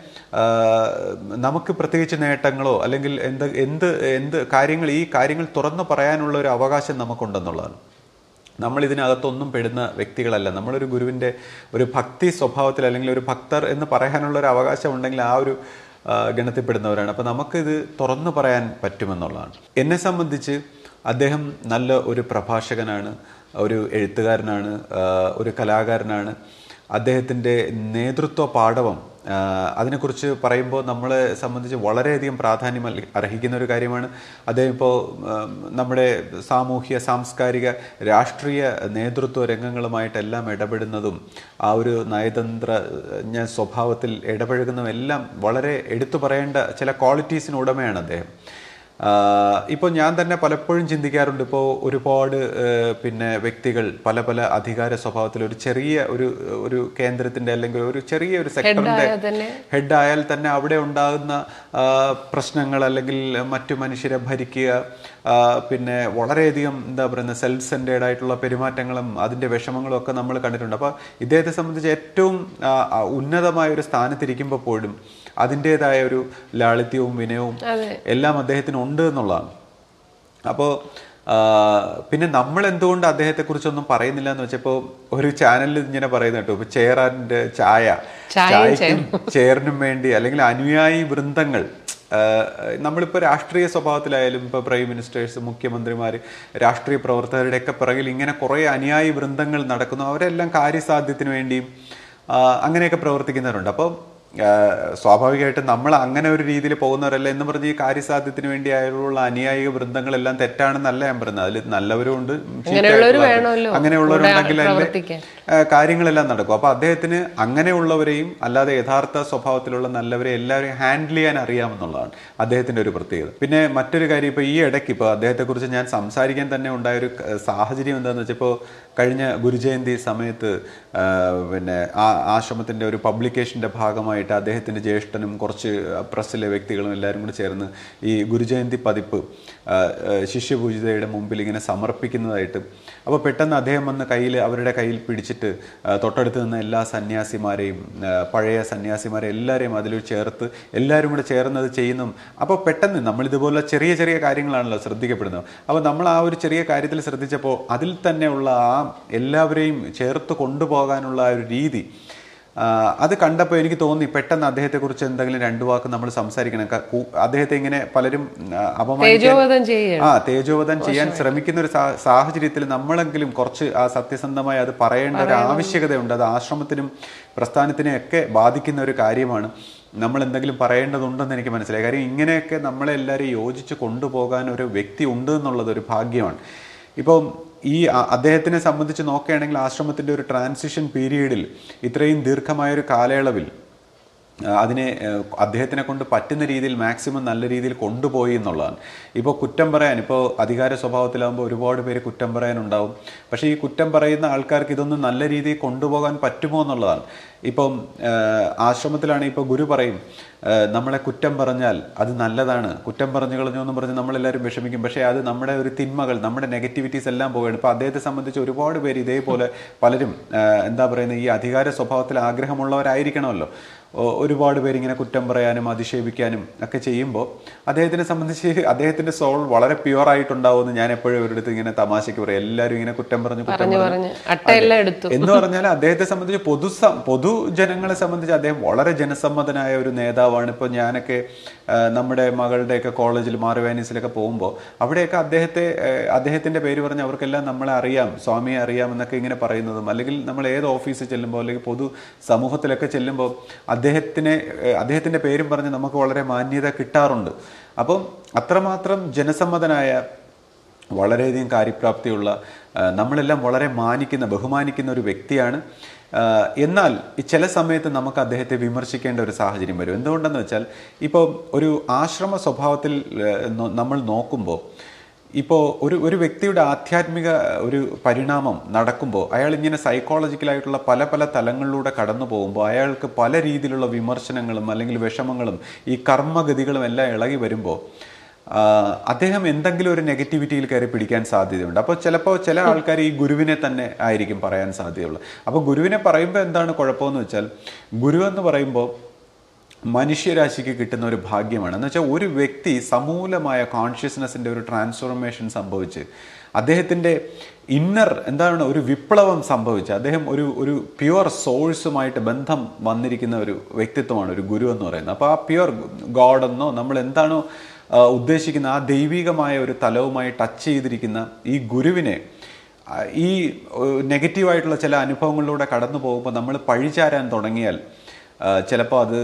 നമുക്ക് പ്രത്യേകിച്ച് നേട്ടങ്ങളോ അല്ലെങ്കിൽ എന്ത് എന്ത് എന്ത് കാര്യങ്ങൾ ഈ കാര്യങ്ങൾ തുറന്നു പറയാനുള്ള ഒരു അവകാശം നമുക്കുണ്ടെന്നുള്ളതാണ്. നമ്മൾ ഇതിനകത്തൊന്നും പെടുന്ന വ്യക്തികളല്ല. നമ്മളൊരു ഗുരുവിന്റെ ഒരു ഭക്തി സ്വഭാവത്തിൽ അല്ലെങ്കിൽ ഒരു ഭക്തർ എന്ന് പറയാനുള്ള ഒരു അവകാശം ഉണ്ടെങ്കിൽ ആ ഒരു ഗണത്തിൽപ്പെടുന്നവരാണ്. അപ്പോൾ നമുക്കിത് തുറന്നു പറയാൻ പറ്റുമെന്നുള്ളതാണ്. എന്നെ സംബന്ധിച്ച് അദ്ദേഹം നല്ല ഒരു പ്രഭാഷകനാണ് ഒരു എഴുത്തുകാരനാണ് ഒരു കലാകാരനാണ്. അദ്ദേഹത്തിന്റെ നേതൃത്വ പാഠവം അതിനെക്കുറിച്ച് പറയുമ്പോൾ നമ്മളെ സംബന്ധിച്ച് വളരെയധികം പ്രാധാന്യം അർഹിക്കുന്ന ഒരു കാര്യമാണ്. അദ്ദേഹം ഇപ്പോൾ നമ്മുടെ സാമൂഹ്യ സാംസ്കാരിക രാഷ്ട്രീയ നേതൃത്വ രംഗങ്ങളുമായിട്ടെല്ലാം ഇടപെടുന്നതും ആ ഒരു നയതന്ത്രജ്ഞ സ്വഭാവത്തിൽ ഇടപഴകുന്നതും എല്ലാം വളരെ എടുത്തു പറയേണ്ട ചില ക്വാളിറ്റീസിന് ഉടമയാണ് അദ്ദേഹം. ഇപ്പോൾ ഞാൻ തന്നെ പലപ്പോഴും ചിന്തിക്കാറുണ്ട്. ഇപ്പോൾ ഒരുപാട് പിന്നെ വ്യക്തികൾ പല പല അധികാര സ്വഭാവത്തിൽ ഒരു ചെറിയ ഒരു ഒരു കേന്ദ്രത്തിന്റെ അല്ലെങ്കിൽ ഒരു ചെറിയ ഒരു സെക്ടറിന്റെ ഹെഡായാൽ തന്നെ. ഹെഡ് ആയാൽ തന്നെ അവിടെ ഉണ്ടാകുന്ന പ്രശ്നങ്ങൾ അല്ലെങ്കിൽ മറ്റു മനുഷ്യരെ ഭരിക്കുക പിന്നെ വളരെയധികം എന്താ പറയുന്നത് സെൽഫ് സെന്റേഡ് ആയിട്ടുള്ള പെരുമാറ്റങ്ങളും അതിന്റെ വിഷമങ്ങളും ഒക്കെ നമ്മൾ കണ്ടിട്ടുണ്ട്. അപ്പോൾ ഇദ്ദേഹത്തെ സംബന്ധിച്ച് ഏറ്റവും ഉന്നതമായ ഒരു സ്ഥാനത്തിരിക്കുമ്പോൾ പോലും അതിന്റെതായ ഒരു ലാളിത്യവും വിനയവും എല്ലാം അദ്ദേഹത്തിന് ഉണ്ട് എന്നുള്ളതാണ്. അപ്പോൾ പിന്നെ നമ്മൾ എന്തുകൊണ്ട് അദ്ദേഹത്തെ കുറിച്ചൊന്നും പറയുന്നില്ല എന്ന് വെച്ചപ്പോൾ ഒരു ചാനലിൽ ഇങ്ങനെ പറയുന്ന കേട്ടോ ഇപ്പൊ ചേറാന്റെ ചായ ചായക്കും ചേറിനും വേണ്ടി അല്ലെങ്കിൽ അനുയായി വൃന്ദങ്ങൾ നമ്മളിപ്പോൾ രാഷ്ട്രീയ സ്വഭാവത്തിലായാലും ഇപ്പോൾ പ്രൈം മിനിസ്റ്റേഴ്സ് മുഖ്യമന്ത്രിമാർ രാഷ്ട്രീയ പ്രവർത്തകരുടെയൊക്കെ പിറകിൽ ഇങ്ങനെ കുറേ അനുയായി വൃന്ദങ്ങൾ നടക്കുന്നു അവരെല്ലാം കാര്യസാധ്യത്തിന് വേണ്ടിയും അങ്ങനെയൊക്കെ പ്രവർത്തിക്കുന്നവരുണ്ട്. അപ്പം ആഹ് സ്വാഭാവികമായിട്ടും നമ്മൾ അങ്ങനെ ഒരു രീതിയിൽ പോകുന്നവരല്ല എന്ന് പറഞ്ഞ് ഈ കാര്യസാധ്യത്തിന് വേണ്ടി ആയുള്ള അനുയായിക വൃന്ദങ്ങളെല്ലാം തെറ്റാണെന്നല്ല ഞാൻ പറയുന്നത്. അതിൽ നല്ലവരും ഉണ്ട് അങ്ങനെയുള്ളവരുണ്ടെങ്കിൽ അതിൽ കാര്യങ്ങളെല്ലാം നടക്കും. അപ്പൊ അദ്ദേഹത്തിന് അങ്ങനെയുള്ളവരെയും അല്ലാതെ യഥാർത്ഥ സ്വഭാവത്തിലുള്ള നല്ലവരെ എല്ലാവരെയും ഹാൻഡിൽ ചെയ്യാൻ അറിയാമെന്നുള്ളതാണ് അദ്ദേഹത്തിന്റെ ഒരു പ്രത്യേകത. പിന്നെ മറ്റൊരു കാര്യം ഇപ്പൊ ഈ ഇടയ്ക്ക് ഇപ്പൊ അദ്ദേഹത്തെ കുറിച്ച് ഞാൻ സംസാരിക്കാൻ തന്നെ ഉണ്ടായ ഒരു സാഹചര്യം എന്താണെന്ന് വെച്ചാൽ ഇപ്പോൾ കഴിഞ്ഞ ഗുരുജയന്തി സമയത്ത് പിന്നെ ആ ആശ്രമത്തിന്റെ ഒരു പബ്ലിക്കേഷന്റെ ഭാഗമായിട്ട് അദ്ദേഹത്തിന്റെ ജ്യേഷ്ഠനും കുറച്ച് പ്രസ്സിലെ വ്യക്തികളും എല്ലാവരും കൂടി ചേർന്ന് ഈ ഗുരുജയന്തി പതിപ്പ് ശിഷ്യപൂജിതയുടെ മുമ്പിൽ ഇങ്ങനെ സമർപ്പിക്കുന്നതായിട്ട്. അപ്പോൾ പെട്ടെന്ന് അദ്ദേഹം വന്ന് കയ്യിൽ അവരുടെ കയ്യിൽ പിടിച്ചിട്ട് തൊട്ടടുത്ത് നിന്ന് എല്ലാ സന്യാസിമാരെയും പഴയ സന്യാസിമാരെ എല്ലാവരെയും അതിൽ ചേർത്ത് എല്ലാവരും കൂടെ ചേർന്നത് ചെയ്യുന്നു. അപ്പോൾ പെട്ടെന്ന് നമ്മളിതുപോലെ ചെറിയ ചെറിയ കാര്യങ്ങളാണല്ലോ ശ്രദ്ധിക്കപ്പെടുന്നത്. അപ്പോൾ നമ്മൾ ആ ഒരു ചെറിയ കാര്യത്തിൽ ശ്രദ്ധിച്ചപ്പോൾ അതിൽ തന്നെയുള്ള ആ എല്ലാവരെയും ചേർത്ത് കൊണ്ടുപോകാനുള്ള ആ ഒരു രീതി. അത് കണ്ടപ്പോൾ എനിക്ക് തോന്നി പെട്ടെന്ന് അദ്ദേഹത്തെക്കുറിച്ച് എന്തെങ്കിലും രണ്ടു വാക്ക് നമ്മൾ സംസാരിക്കണം. അദ്ദേഹത്തെ ഇങ്ങനെ പലരും അപമാനം അപമാനിക്കാൻ ആ തേജോവധം ചെയ്യാൻ ശ്രമിക്കുന്ന ഒരു സാഹചര്യത്തിൽ നമ്മളെങ്കിലും കുറച്ച് ആ സത്യസന്ധമായി അത് പറയേണ്ട ഒരു ആവശ്യകതയുണ്ട്. അത് ആശ്രമത്തിനും പ്രസ്ഥാനത്തിനും ഒക്കെ ബാധിക്കുന്ന ഒരു കാര്യമാണ്. നമ്മൾ എന്തെങ്കിലും പറയേണ്ടതുണ്ടെന്ന് എനിക്ക് മനസ്സിലായി. കാര്യം ഇങ്ങനെയൊക്കെ നമ്മളെ എല്ലാവരും യോജിച്ച് കൊണ്ടുപോകാൻ ഒരു വ്യക്തി ഉണ്ട് എന്നുള്ളത് ഒരു ഭാഗ്യമാണ്. ഇപ്പം ഈ അദ്ദേഹത്തിനെ സംബന്ധിച്ച് നോക്കുകയാണെങ്കിൽ ആശ്രമത്തിന്റെ ഒരു ട്രാൻസിഷൻ പീരീഡിൽ ഇത്രയും ദീർഘമായ ഒരു കാലയളവിൽ അതിനെ അദ്ദേഹത്തിനെ കൊണ്ട് പറ്റുന്ന രീതിയിൽ മാക്സിമം നല്ല രീതിയിൽ കൊണ്ടുപോയി എന്നുള്ളതാണ്. ഇപ്പോൾ കുറ്റം പറയാൻ ഇപ്പോൾ അധികാര സ്വഭാവത്തിലാകുമ്പോൾ ഒരുപാട് പേര് കുറ്റം പറയാനുണ്ടാവും. പക്ഷേ ഈ കുറ്റം പറയുന്ന ആൾക്കാർക്ക് ഇതൊന്നും നല്ല രീതിയിൽ കൊണ്ടുപോകാൻ പറ്റുമോ എന്നുള്ളതാണ്. ഇപ്പം ആശ്രമത്തിലാണെങ്കിൽ ആശ്രമത്തിലാണ് ഇപ്പോൾ ഗുരു പറയും നമ്മളെ കുറ്റം പറഞ്ഞാൽ അത് നല്ലതാണ്. കുറ്റം പറഞ്ഞു കളഞ്ഞു എന്ന് പറഞ്ഞ് നമ്മളെല്ലാവരും വിഷമിക്കും. പക്ഷേ അത് നമ്മുടെ ഒരു തിന്മകൾ നമ്മുടെ നെഗറ്റിവിറ്റീസ് എല്ലാം പോവുകയാണ്. ഇപ്പോൾ അദ്ദേഹത്തെ സംബന്ധിച്ച് ഒരുപാട് പേര് ഇതേപോലെ പലരും എന്താ പറയുന്നത് ഈ അധികാര സ്വഭാവത്തിൽ ആഗ്രഹമുള്ളവരായിരിക്കണമല്ലോ. ഒരുപാട് പേരിങ്ങനെ കുറ്റം പറയാനും അധിക്ഷേപിക്കാനും ഒക്കെ ചെയ്യുമ്പോൾ അദ്ദേഹത്തിനെ സംബന്ധിച്ച് അദ്ദേഹത്തിന്റെ സോൾ വളരെ പ്യുവർ ആയിട്ടുണ്ടാവുമെന്ന് ഞാൻ എപ്പോഴും ഇവരുടെ അടുത്ത് ഇങ്ങനെ തമാശയ്ക്ക് പറയും. എല്ലാവരും ഇങ്ങനെ കുറ്റം പറഞ്ഞു കുറ്റം പറഞ്ഞു എന്ന് പറഞ്ഞാൽ അദ്ദേഹത്തെ സംബന്ധിച്ച് പൊതു പൊതുജനങ്ങളെ സംബന്ധിച്ച് അദ്ദേഹം വളരെ ജനസമ്മതനായ ഒരു നേതാവാണ്. ഇപ്പോൾ ഞാനൊക്കെ നമ്മുടെ മകളുടെയൊക്കെ കോളേജിൽ മാറുവാനീസിലൊക്കെ പോകുമ്പോൾ അവിടെയൊക്കെ അദ്ദേഹത്തെ അദ്ദേഹത്തിന്റെ പേര് പറഞ്ഞ് അവർക്കെല്ലാം നമ്മളെ അറിയാം സ്വാമിയെ അറിയാം എന്നൊക്കെ ഇങ്ങനെ പറയുന്നതും അല്ലെങ്കിൽ നമ്മൾ ഏത് ഓഫീസിൽ ചെല്ലുമ്പോൾ അല്ലെങ്കിൽ പൊതു സമൂഹത്തിലൊക്കെ ചെല്ലുമ്പോൾ അദ്ദേഹത്തിനെ അദ്ദേഹത്തിന്റെ പേരും പറഞ്ഞ് നമുക്ക് വളരെ മാന്യത കിട്ടാറുണ്ട്. അപ്പം അത്രമാത്രം ജനസമ്മതനായ വളരെയധികം കാര്യപ്രാപ്തിയുള്ള നമ്മളെല്ലാം വളരെ മാനിക്കുന്ന ബഹുമാനിക്കുന്ന ഒരു വ്യക്തിയാണ് എന്നാൽ ചില സമയത്ത് നമുക്ക് അദ്ദേഹത്തെ വിമർശിക്കേണ്ട ഒരു സാഹചര്യം വരും. എന്തുകൊണ്ടെന്ന് വെച്ചാൽ ഇപ്പോൾ ഒരു ആശ്രമ സ്വഭാവത്തിൽ നമ്മൾ നോക്കുമ്പോൾ ഇപ്പോൾ ഒരു ഒരു വ്യക്തിയുടെ ആധ്യാത്മിക ഒരു പരിണാമം നടക്കുമ്പോൾ അയാൾ ഇങ്ങനെ സൈക്കോളജിക്കലായിട്ടുള്ള പല പല തലങ്ങളിലൂടെ കടന്നു പോകുമ്പോൾ അയാൾക്ക് പല രീതിയിലുള്ള വിമർശനങ്ങളും അല്ലെങ്കിൽ വിഷമങ്ങളും ഈ കർമ്മഗതികളും എല്ലാം ഇളകി വരുമ്പോൾ അദ്ദേഹം എന്തെങ്കിലും ഒരു നെഗറ്റിവിറ്റിയിൽ കയറി പിടിക്കാൻ സാധ്യതയുണ്ട്. അപ്പോൾ ചിലപ്പോൾ ചില ആൾക്കാർ ഈ ഗുരുവിനെ തന്നെ ആയിരിക്കും പറയാൻ സാധ്യതയുള്ളത് അപ്പോൾ ഗുരുവിനെ പറയുമ്പോൾ എന്താണ് കുഴപ്പമെന്ന് വെച്ചാൽ ഗുരു എന്ന് പറയുമ്പോൾ മനുഷ്യരാശിക്ക് കിട്ടുന്ന ഒരു ഭാഗ്യമാണ്. എന്ന് വെച്ചാൽ ഒരു വ്യക്തി സമൂലമായ കോൺഷ്യസ്നെസ്സിന്റെ ഒരു ട്രാൻസ്ഫോർമേഷൻ സംഭവിച്ച് അദ്ദേഹത്തിന്റെ ഇന്നർ എന്താണ് ഒരു വിപ്ലവം സംഭവിച്ച് അദ്ദേഹം ഒരു ഒരു പ്യുവർ സോഴ്സുമായിട്ട് ബന്ധം വന്നിരിക്കുന്ന ഒരു വ്യക്തിത്വമാണ് ഒരു ഗുരു എന്ന് പറയുന്നത്. അപ്പോൾ ആ പ്യുവർ ഗോഡെന്നോ നമ്മൾ എന്താണോ ഉദ്ദേശിക്കുന്ന ആ ദൈവികമായ ഒരു തലവുമായി ടച്ച് ചെയ്തിരിക്കുന്ന ഈ ഗുരുവിനെ ഈ നെഗറ്റീവായിട്ടുള്ള ചില അനുഭവങ്ങളിലൂടെ കടന്നു പോകുമ്പോൾ നമ്മൾ പഴിചാരാൻ തുടങ്ങിയാൽ ചിലപ്പോൾ അത്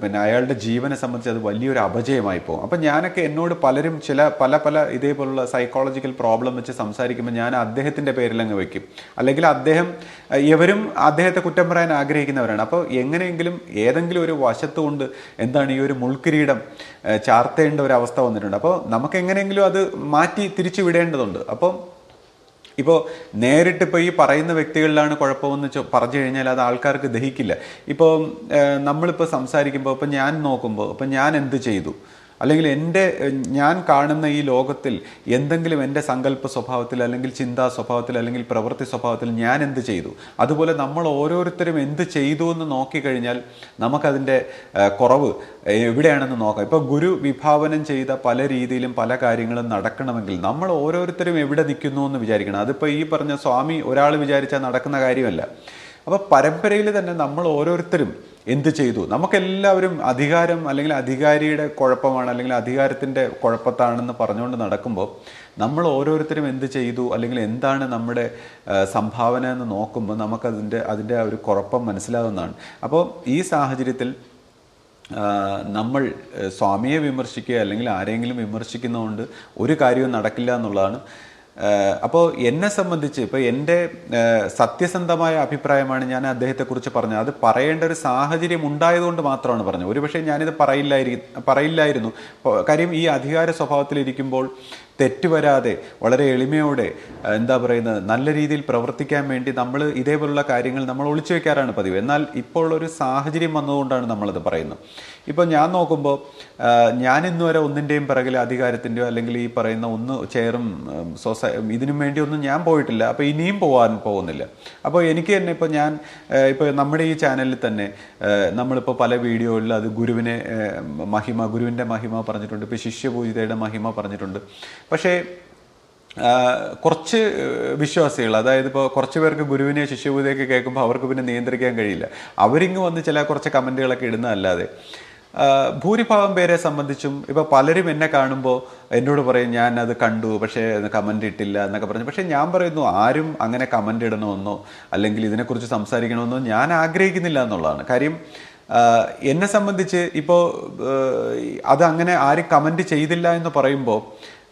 പിന്നെ അയാളുടെ ജീവനെ സംബന്ധിച്ച് അത് വലിയൊരു അപജയമായി പോകും. അപ്പം ഞാനൊക്കെ എന്നോട് പലരും ചില പല പല ഇതേപോലുള്ള സൈക്കോളജിക്കൽ പ്രോബ്ലം വെച്ച് സംസാരിക്കുമ്പോൾ ഞാൻ അദ്ദേഹത്തിന്റെ പേരിലങ്ങ് വെക്കും. അല്ലെങ്കിൽ അദ്ദേഹം ഇവരും അദ്ദേഹത്തെ കുറ്റം പറയാൻ ആഗ്രഹിക്കുന്നവരാണ്. അപ്പോൾ എങ്ങനെയെങ്കിലും ഏതെങ്കിലും ഒരു വശത്തുകൊണ്ട് എന്താണ് ഈ ഒരു മുൾക്കിരീടം ചാർത്തേണ്ട ഒരു അവസ്ഥ വന്നിട്ടുണ്ട്. അപ്പോൾ നമുക്ക് എങ്ങനെയെങ്കിലും അത് മാറ്റി തിരിച്ചു വിടേണ്ടതുണ്ട് അപ്പം ഇപ്പോൾ നേരിട്ട് ഇപ്പോൾ ഈ പറയുന്ന വ്യക്തികളിലാണ് കുഴപ്പമെന്ന് പറഞ്ഞു കഴിഞ്ഞാൽ അത് ആൾക്കാർക്ക് ദഹിക്കില്ല. ഇപ്പോൾ നമ്മളിപ്പോൾ സംസാരിക്കുമ്പോൾ ഇപ്പം ഞാൻ നോക്കുമ്പോൾ ഇപ്പം ഞാൻ എന്ത് ചെയ്തു? അല്ലെങ്കിൽ എന്റെ ഞാൻ കാണുന്ന ഈ ലോകത്തിൽ എന്തെങ്കിലും എന്റെ സങ്കല്പ സ്വഭാവത്തിൽ അല്ലെങ്കിൽ ചിന്താ സ്വഭാവത്തിൽ അല്ലെങ്കിൽ പ്രവൃത്തി സ്വഭാവത്തിൽ ഞാൻ എന്ത് ചെയ്തു? അതുപോലെ നമ്മൾ ഓരോരുത്തരും എന്ത് ചെയ്തു എന്ന് നോക്കിക്കഴിഞ്ഞാൽ നമുക്കതിന്റെ കുറവ് എവിടെയാണെന്ന് നോക്കാം. ഇപ്പോൾ ഗുരു വിഭാവനം ചെയ്ത പല രീതിയിലും പല കാര്യങ്ങളും നടക്കണമെങ്കിൽ നമ്മൾ ഓരോരുത്തരും എവിടെ നിൽക്കുന്നു എന്ന് വിചാരിക്കണം. അതിപ്പോൾ ഈ പറഞ്ഞ സ്വാമി ഒരാൾ വിചാരിച്ചാൽ നടക്കുന്ന കാര്യമല്ല. അപ്പോൾ പരമ്പരയിൽ തന്നെ നമ്മൾ ഓരോരുത്തരും എന്ത് ചെയ്തു? നമുക്കെല്ലാവരും അധികാരം അല്ലെങ്കിൽ അധികാരിയുടെ കുഴപ്പമാണ് അല്ലെങ്കിൽ അധികാരത്തിന്റെ കുഴപ്പത്താണെന്ന് പറഞ്ഞുകൊണ്ട് നടക്കുമ്പോൾ നമ്മൾ ഓരോരുത്തരും എന്ത് ചെയ്തു? അല്ലെങ്കിൽ എന്താണ് നമ്മുടെ സംഭാവന എന്ന് നോക്കുമ്പോൾ നമുക്കതിന്റെ അതിന്റെ ഒരു കുഴപ്പം മനസ്സിലാവുന്നതാണ്. അപ്പോൾ ഈ സാഹചര്യത്തിൽ നമ്മൾ സ്വാമിയെ വിമർശിക്കുക അല്ലെങ്കിൽ ആരെങ്കിലും വിമർശിക്കുന്നതുകൊണ്ട് ഒരു കാര്യവും നടക്കില്ല എന്നുള്ളതാണ് അപ്പോൾ എന്നെ സംബന്ധിച്ച് ഇപ്പോൾ എന്റെ സത്യസന്ധമായ അഭിപ്രായമാണ് ഞാൻ അദ്ദേഹത്തെക്കുറിച്ച് പറഞ്ഞത്. അത് പറയേണ്ട ഒരു സാഹചര്യം ഉണ്ടായതുകൊണ്ട് മാത്രമാണ് പറഞ്ഞത്. ഒരുപക്ഷെ ഞാനിത് പറയില്ലായിരിക്കും പറയില്ലായിരുന്നു. കാര്യം ഈ അധികാര സ്വഭാവത്തിലിരിക്കുമ്പോൾ തെറ്റ് വരാതെ വളരെ എളിമയോടെ എന്താ പറയുന്നത് നല്ല രീതിയിൽ പ്രവർത്തിക്കാൻ വേണ്ടി നമ്മൾ ഇതേപോലുള്ള കാര്യങ്ങൾ നമ്മൾ ഒളിച്ചു വെക്കാറാണ് പതിവ്. എന്നാൽ ഇപ്പോൾ ഒരു സാഹചര്യം വന്നതുകൊണ്ടാണ് നമ്മളത് പറയുന്നത്. ഇപ്പോൾ ഞാൻ നോക്കുമ്പോൾ ഞാൻ ഇന്നുവരെ ഒന്നിന്റെയും പിറകിൽ അധികാരത്തിന്റെയോ അല്ലെങ്കിൽ ഈ പറയുന്ന ഒന്ന് ചെയറും സൊസൈ ഇതിനും വേണ്ടിയൊന്നും ഞാൻ പോയിട്ടില്ല. അപ്പോൾ ഇനിയും പോകാൻ പോകുന്നില്ല. അപ്പോൾ എനിക്ക് തന്നെ ഇപ്പോൾ ഞാൻ ഇപ്പോൾ നമ്മുടെ ഈ ചാനലിൽ തന്നെ നമ്മളിപ്പോൾ പല വീഡിയോകളിൽ അത് ഗുരുവിനെ മഹിമ ഗുരുവിന്റെ മഹിമ പറഞ്ഞിട്ടുണ്ട് ഇപ്പോൾ ശിഷ്യപൂജിതയുടെ മഹിമ പറഞ്ഞിട്ടുണ്ട്. പക്ഷേ കുറച്ച് വിശ്വാസികൾ അതായത് ഇപ്പോൾ കുറച്ച് പേർക്ക് ഗുരുവിനെ ശിഷ്യപൂജയൊക്കെ കേൾക്കുമ്പോൾ അവർക്ക് പിന്നെ നിയന്ത്രിക്കാൻ കഴിയില്ല. അവരിങ്ങ് വന്ന് ചില കുറച്ച് കമന്റുകളൊക്കെ ഇടുന്നതല്ലാതെ. ഭൂരിഭാഗം പേരെ സംബന്ധിച്ചും ഇപ്പോൾ പലരും എന്നെ കാണുമ്പോൾ എന്നോട് പറയും ഞാൻ അത് കണ്ടു പക്ഷേ കമന്റ് ഇട്ടില്ല എന്നൊക്കെ പറഞ്ഞു. പക്ഷേ ഞാൻ പറയുന്നു ആരും അങ്ങനെ കമന്റ് ഇടണമെന്നോ അല്ലെങ്കിൽ ഇതിനെക്കുറിച്ച് സംസാരിക്കണമെന്നോ ഞാൻ ആഗ്രഹിക്കുന്നില്ല എന്നുള്ളതാണ്. കാര്യം എന്നെ സംബന്ധിച്ച് ഇപ്പോൾ അത് അങ്ങനെ ആരും കമന്റ് ചെയ്തില്ല എന്ന് പറയുമ്പോൾ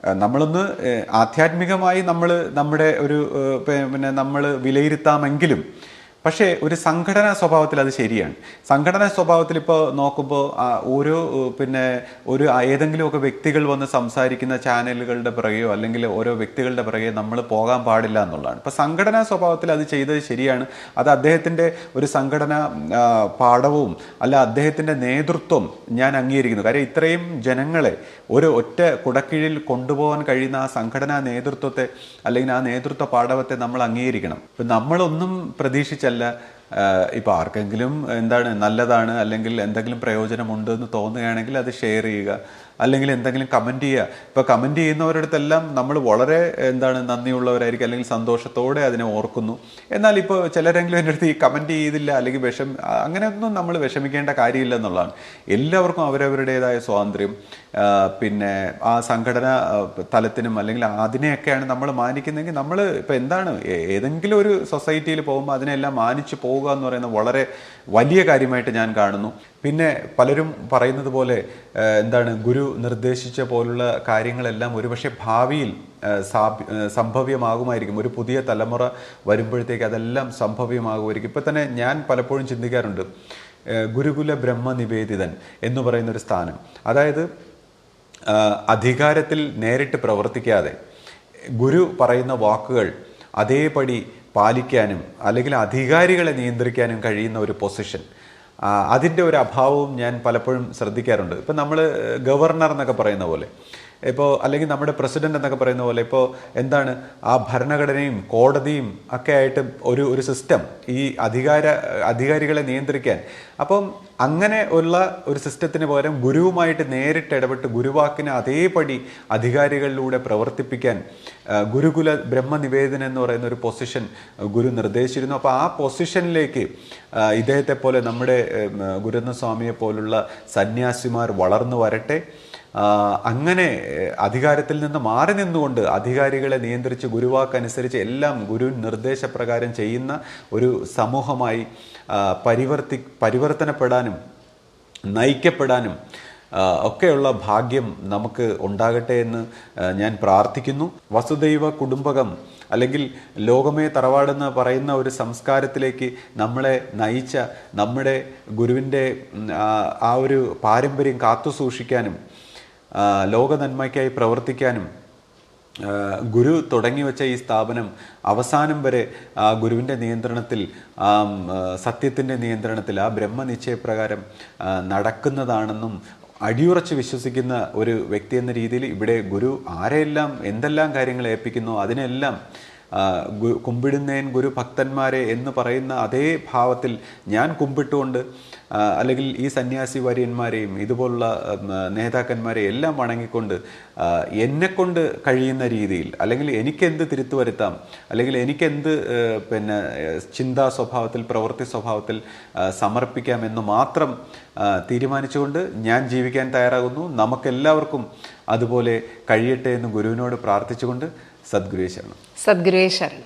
നമ്മളൊന്ന് ആധ്യാത്മികമായി നമ്മൾ നമ്മുടെ ഒരു പിന്നെ നമ്മൾ വിലയിരുത്താമെങ്കിലും പക്ഷേ ഒരു സംഘടനാ സ്വഭാവത്തിൽ അത് ശരിയാണ്. സംഘടനാ സ്വഭാവത്തിൽ ഇപ്പോൾ നോക്കുമ്പോൾ ഓരോ പിന്നെ ഒരു ഏതെങ്കിലുമൊക്കെ വ്യക്തികൾ വന്ന് സംസാരിക്കുന്ന ചാനലുകളുടെ പിറകെയോ അല്ലെങ്കിൽ ഓരോ വ്യക്തികളുടെ പിറകെ നമ്മൾ പോകാൻ പാടില്ല എന്നുള്ളതാണ്. ഇപ്പോൾ സംഘടനാ സ്വഭാവത്തിൽ അത് ചെയ്തത് ശരിയാണ്. അത് അദ്ദേഹത്തിന്റെ ഒരു സംഘടന പാഠവും അല്ല അദ്ദേഹത്തിന്റെ നേതൃത്വം ഞാൻ അംഗീകരിക്കുന്നു. കാര്യം ഇത്രയും ജനങ്ങളെ ഒരു ഒറ്റ കുടക്കീഴിൽ കൊണ്ടുപോകാൻ കഴിയുന്ന ആ സംഘടനാ നേതൃത്വത്തെ അല്ലെങ്കിൽ ആ നേതൃത്വ പാഠവത്തെ നമ്മൾ അംഗീകരിക്കണം. ഇപ്പം നമ്മളൊന്നും പ്രതീക്ഷിച്ചല്ല ആഹ് ഇപ്പോൾ ആർക്കെങ്കിലും എന്താണ് നല്ലതാണ് അല്ലെങ്കിൽ എന്തെങ്കിലും പ്രയോജനമുണ്ട് എന്ന് തോന്നുകയാണെങ്കിൽ അത് ഷെയർ ചെയ്യുക. അല്ലെങ്കിൽ എന്തെങ്കിലും കമന്റ് ചെയ്യുക. ഇപ്പോൾ കമന്റ് ചെയ്യുന്നവരടുത്തെല്ലാം നമ്മൾ വളരെ എന്താണ് നന്ദിയുള്ളവരായിരിക്കും അല്ലെങ്കിൽ സന്തോഷത്തോടെ അതിനെ ഓർക്കുന്നു. എന്നാൽ ഇപ്പോൾ ചിലരെങ്കിലും എന്റെ അടുത്ത് ഈ കമന്റ് ചെയ്തില്ല അല്ലെങ്കിൽ വിഷം അങ്ങനെയൊന്നും നമ്മൾ വിഷമിക്കേണ്ട കാര്യമില്ല എന്നുള്ളതാണ്. എല്ലാവർക്കും അവരവരുടേതായ സ്വാതന്ത്ര്യം പിന്നെ ആ സംഘടന തലത്തിനും അല്ലെങ്കിൽ അതിനെയൊക്കെയാണ് നമ്മൾ മാനിക്കുന്നതെങ്കിൽ നമ്മൾ ഇപ്പോൾ എന്താണ് ഏതെങ്കിലും ഒരു സൊസൈറ്റിയിൽ പോകുമ്പോൾ അതിനെല്ലാം മാനിച്ച് പോവുക എന്ന് പറയുന്നത് വളരെ വലിയ കാര്യമായിട്ട് ഞാൻ കാണുന്നു. പിന്നെ പലരും പറയുന്നത് പോലെ എന്താണ് ഗുരു നിർദ്ദേശിച്ച പോലുള്ള കാര്യങ്ങളെല്ലാം ഒരുപക്ഷെ ഭാവിയിൽ സംഭവ്യമാകുമായിരിക്കും. ഒരു പുതിയ തലമുറ വരുമ്പോഴത്തേക്ക് അതെല്ലാം സംഭവ്യമാകുമായിരിക്കും. ഇപ്പം തന്നെ ഞാൻ പലപ്പോഴും ചിന്തിക്കാറുണ്ട് ഗുരുകുല ബ്രഹ്മ നിവേദിതൻ എന്ന് പറയുന്ന ഒരു സ്ഥാനം. അതായത് അധികാരത്തിൽ നേരിട്ട് പ്രവർത്തിക്കാതെ ഗുരു പറയുന്ന വാക്കുകൾ അതേപടി പാലിക്കാനും അല്ലെങ്കിൽ അധികാരികളെ നിയന്ത്രിക്കാനും കഴിയുന്ന ഒരു പൊസിഷൻ. അതിന്റെ ഒരു അഭാവവും ഞാൻ പലപ്പോഴും ശ്രദ്ധിക്കാറുണ്ട്. ഇപ്പം നമ്മൾ ഗവർണർ എന്നൊക്കെ പറയുന്ന പോലെ ഇപ്പോൾ അല്ലെങ്കിൽ നമ്മുടെ പ്രസിഡന്റ് എന്നൊക്കെ പറയുന്ന പോലെ ഇപ്പോൾ എന്താണ് ആ ഭരണഘടനയും കോടതിയും ഒക്കെ ആയിട്ട് ഒരു ഒരു സിസ്റ്റം ഈ അധികാര അധികാരികളെ നിയന്ത്രിക്കാൻ. അപ്പം അങ്ങനെ ഉള്ള ഒരു സിസ്റ്റത്തിന് പകരം ഗുരുവുമായിട്ട് നേരിട്ട് ഇടപെട്ട് ഗുരുവാക്കിനെ അതേപടി അധികാരികളിലൂടെ പ്രവർത്തിപ്പിക്കാൻ ഗുരുകുല ബ്രഹ്മനിവേദനം എന്ന് പറയുന്ന ഒരു പൊസിഷൻ ഗുരു നിർദ്ദേശിച്ചിരുന്നു. അപ്പോൾ ആ പൊസിഷനിലേക്ക് ഇദ്ദേഹത്തെ പോലെ നമ്മുടെ ഗുരുന്ന സ്വാമിയെ പോലുള്ള സന്യാസിമാർ വളർന്നു വരട്ടെ. അങ്ങനെ അധികാരത്തിൽ നിന്ന് മാറി നിന്നുകൊണ്ട് അധികാരികളെ നിയന്ത്രിച്ച് ഗുരുവാക്കനുസരിച്ച് എല്ലാം ഗുരു നിർദ്ദേശപ്രകാരം ചെയ്യുന്ന ഒരു സമൂഹമായി പരിവർത്തി പരിവർത്തനപ്പെടാനും നയിക്കപ്പെടാനും ഒക്കെയുള്ള ഭാഗ്യം നമുക്ക് ഉണ്ടാകട്ടെ എന്ന് ഞാൻ പ്രാർത്ഥിക്കുന്നു. വസുദൈവ കുടുംബകം അല്ലെങ്കിൽ ലോകമേ തറവാടെന്ന് പറയുന്ന ഒരു സംസ്കാരത്തിലേക്ക് നമ്മളെ നയിച്ച നമ്മുടെ ഗുരുവിന്റെ ആ, ഒരു പാരമ്പര്യം കാത്തു സൂക്ഷിക്കാനും ആ, ലോക നന്മയ്ക്കായി പ്രവർത്തിക്കാനും ഗുരു തുടങ്ങി വെച്ച ഈ സ്ഥാപനം അവസാനം വരെ ആ ഗുരുവിന്റെ നിയന്ത്രണത്തിൽ ആ സത്യത്തിന്റെ നിയന്ത്രണത്തിൽ ആ ബ്രഹ്മനിശ്ചയപ്രകാരം നടക്കുന്നതാണെന്നും അടിയുറച്ച് വിശ്വസിക്കുന്ന ഒരു വ്യക്തി എന്ന രീതിയിൽ ഇവിടെ ഗുരു ആരെയെല്ലാം എന്തെല്ലാം കാര്യങ്ങൾ ഏൽപ്പിക്കുന്നു അതിനെല്ലാം കുമ്പിടുന്നേൻ ഗുരു ഭക്തന്മാരെ എന്ന് പറയുന്ന അതേ ഭാവത്തിൽ ഞാൻ കുമ്പിട്ടുകൊണ്ട് അല്ലെങ്കിൽ ഈ സന്യാസി വര്യന്മാരെയും ഇതുപോലുള്ള നേതാക്കന്മാരെ എല്ലാം വണങ്ങിക്കൊണ്ട് എന്നെക്കൊണ്ട് കഴിയുന്ന രീതിയിൽ അല്ലെങ്കിൽ എനിക്കെന്ത് തിരുത്തു വരുത്താം അല്ലെങ്കിൽ എനിക്കെന്ത് പിന്നെ ചിന്താ സ്വഭാവത്തിൽ പ്രവൃത്തി സ്വഭാവത്തിൽ സമർപ്പിക്കാം എന്ന് മാത്രം തീരുമാനിച്ചുകൊണ്ട് ഞാൻ ജീവിക്കാൻ തയ്യാറാകുന്നു. നമുക്കെല്ലാവർക്കും അതുപോലെ കഴിയട്ടെ എന്ന് ഗുരുവിനോട് പ്രാർത്ഥിച്ചുകൊണ്ട് സദ്ഗുരുവേ ശരണം. സദ്ഗുരുവേ ശരണം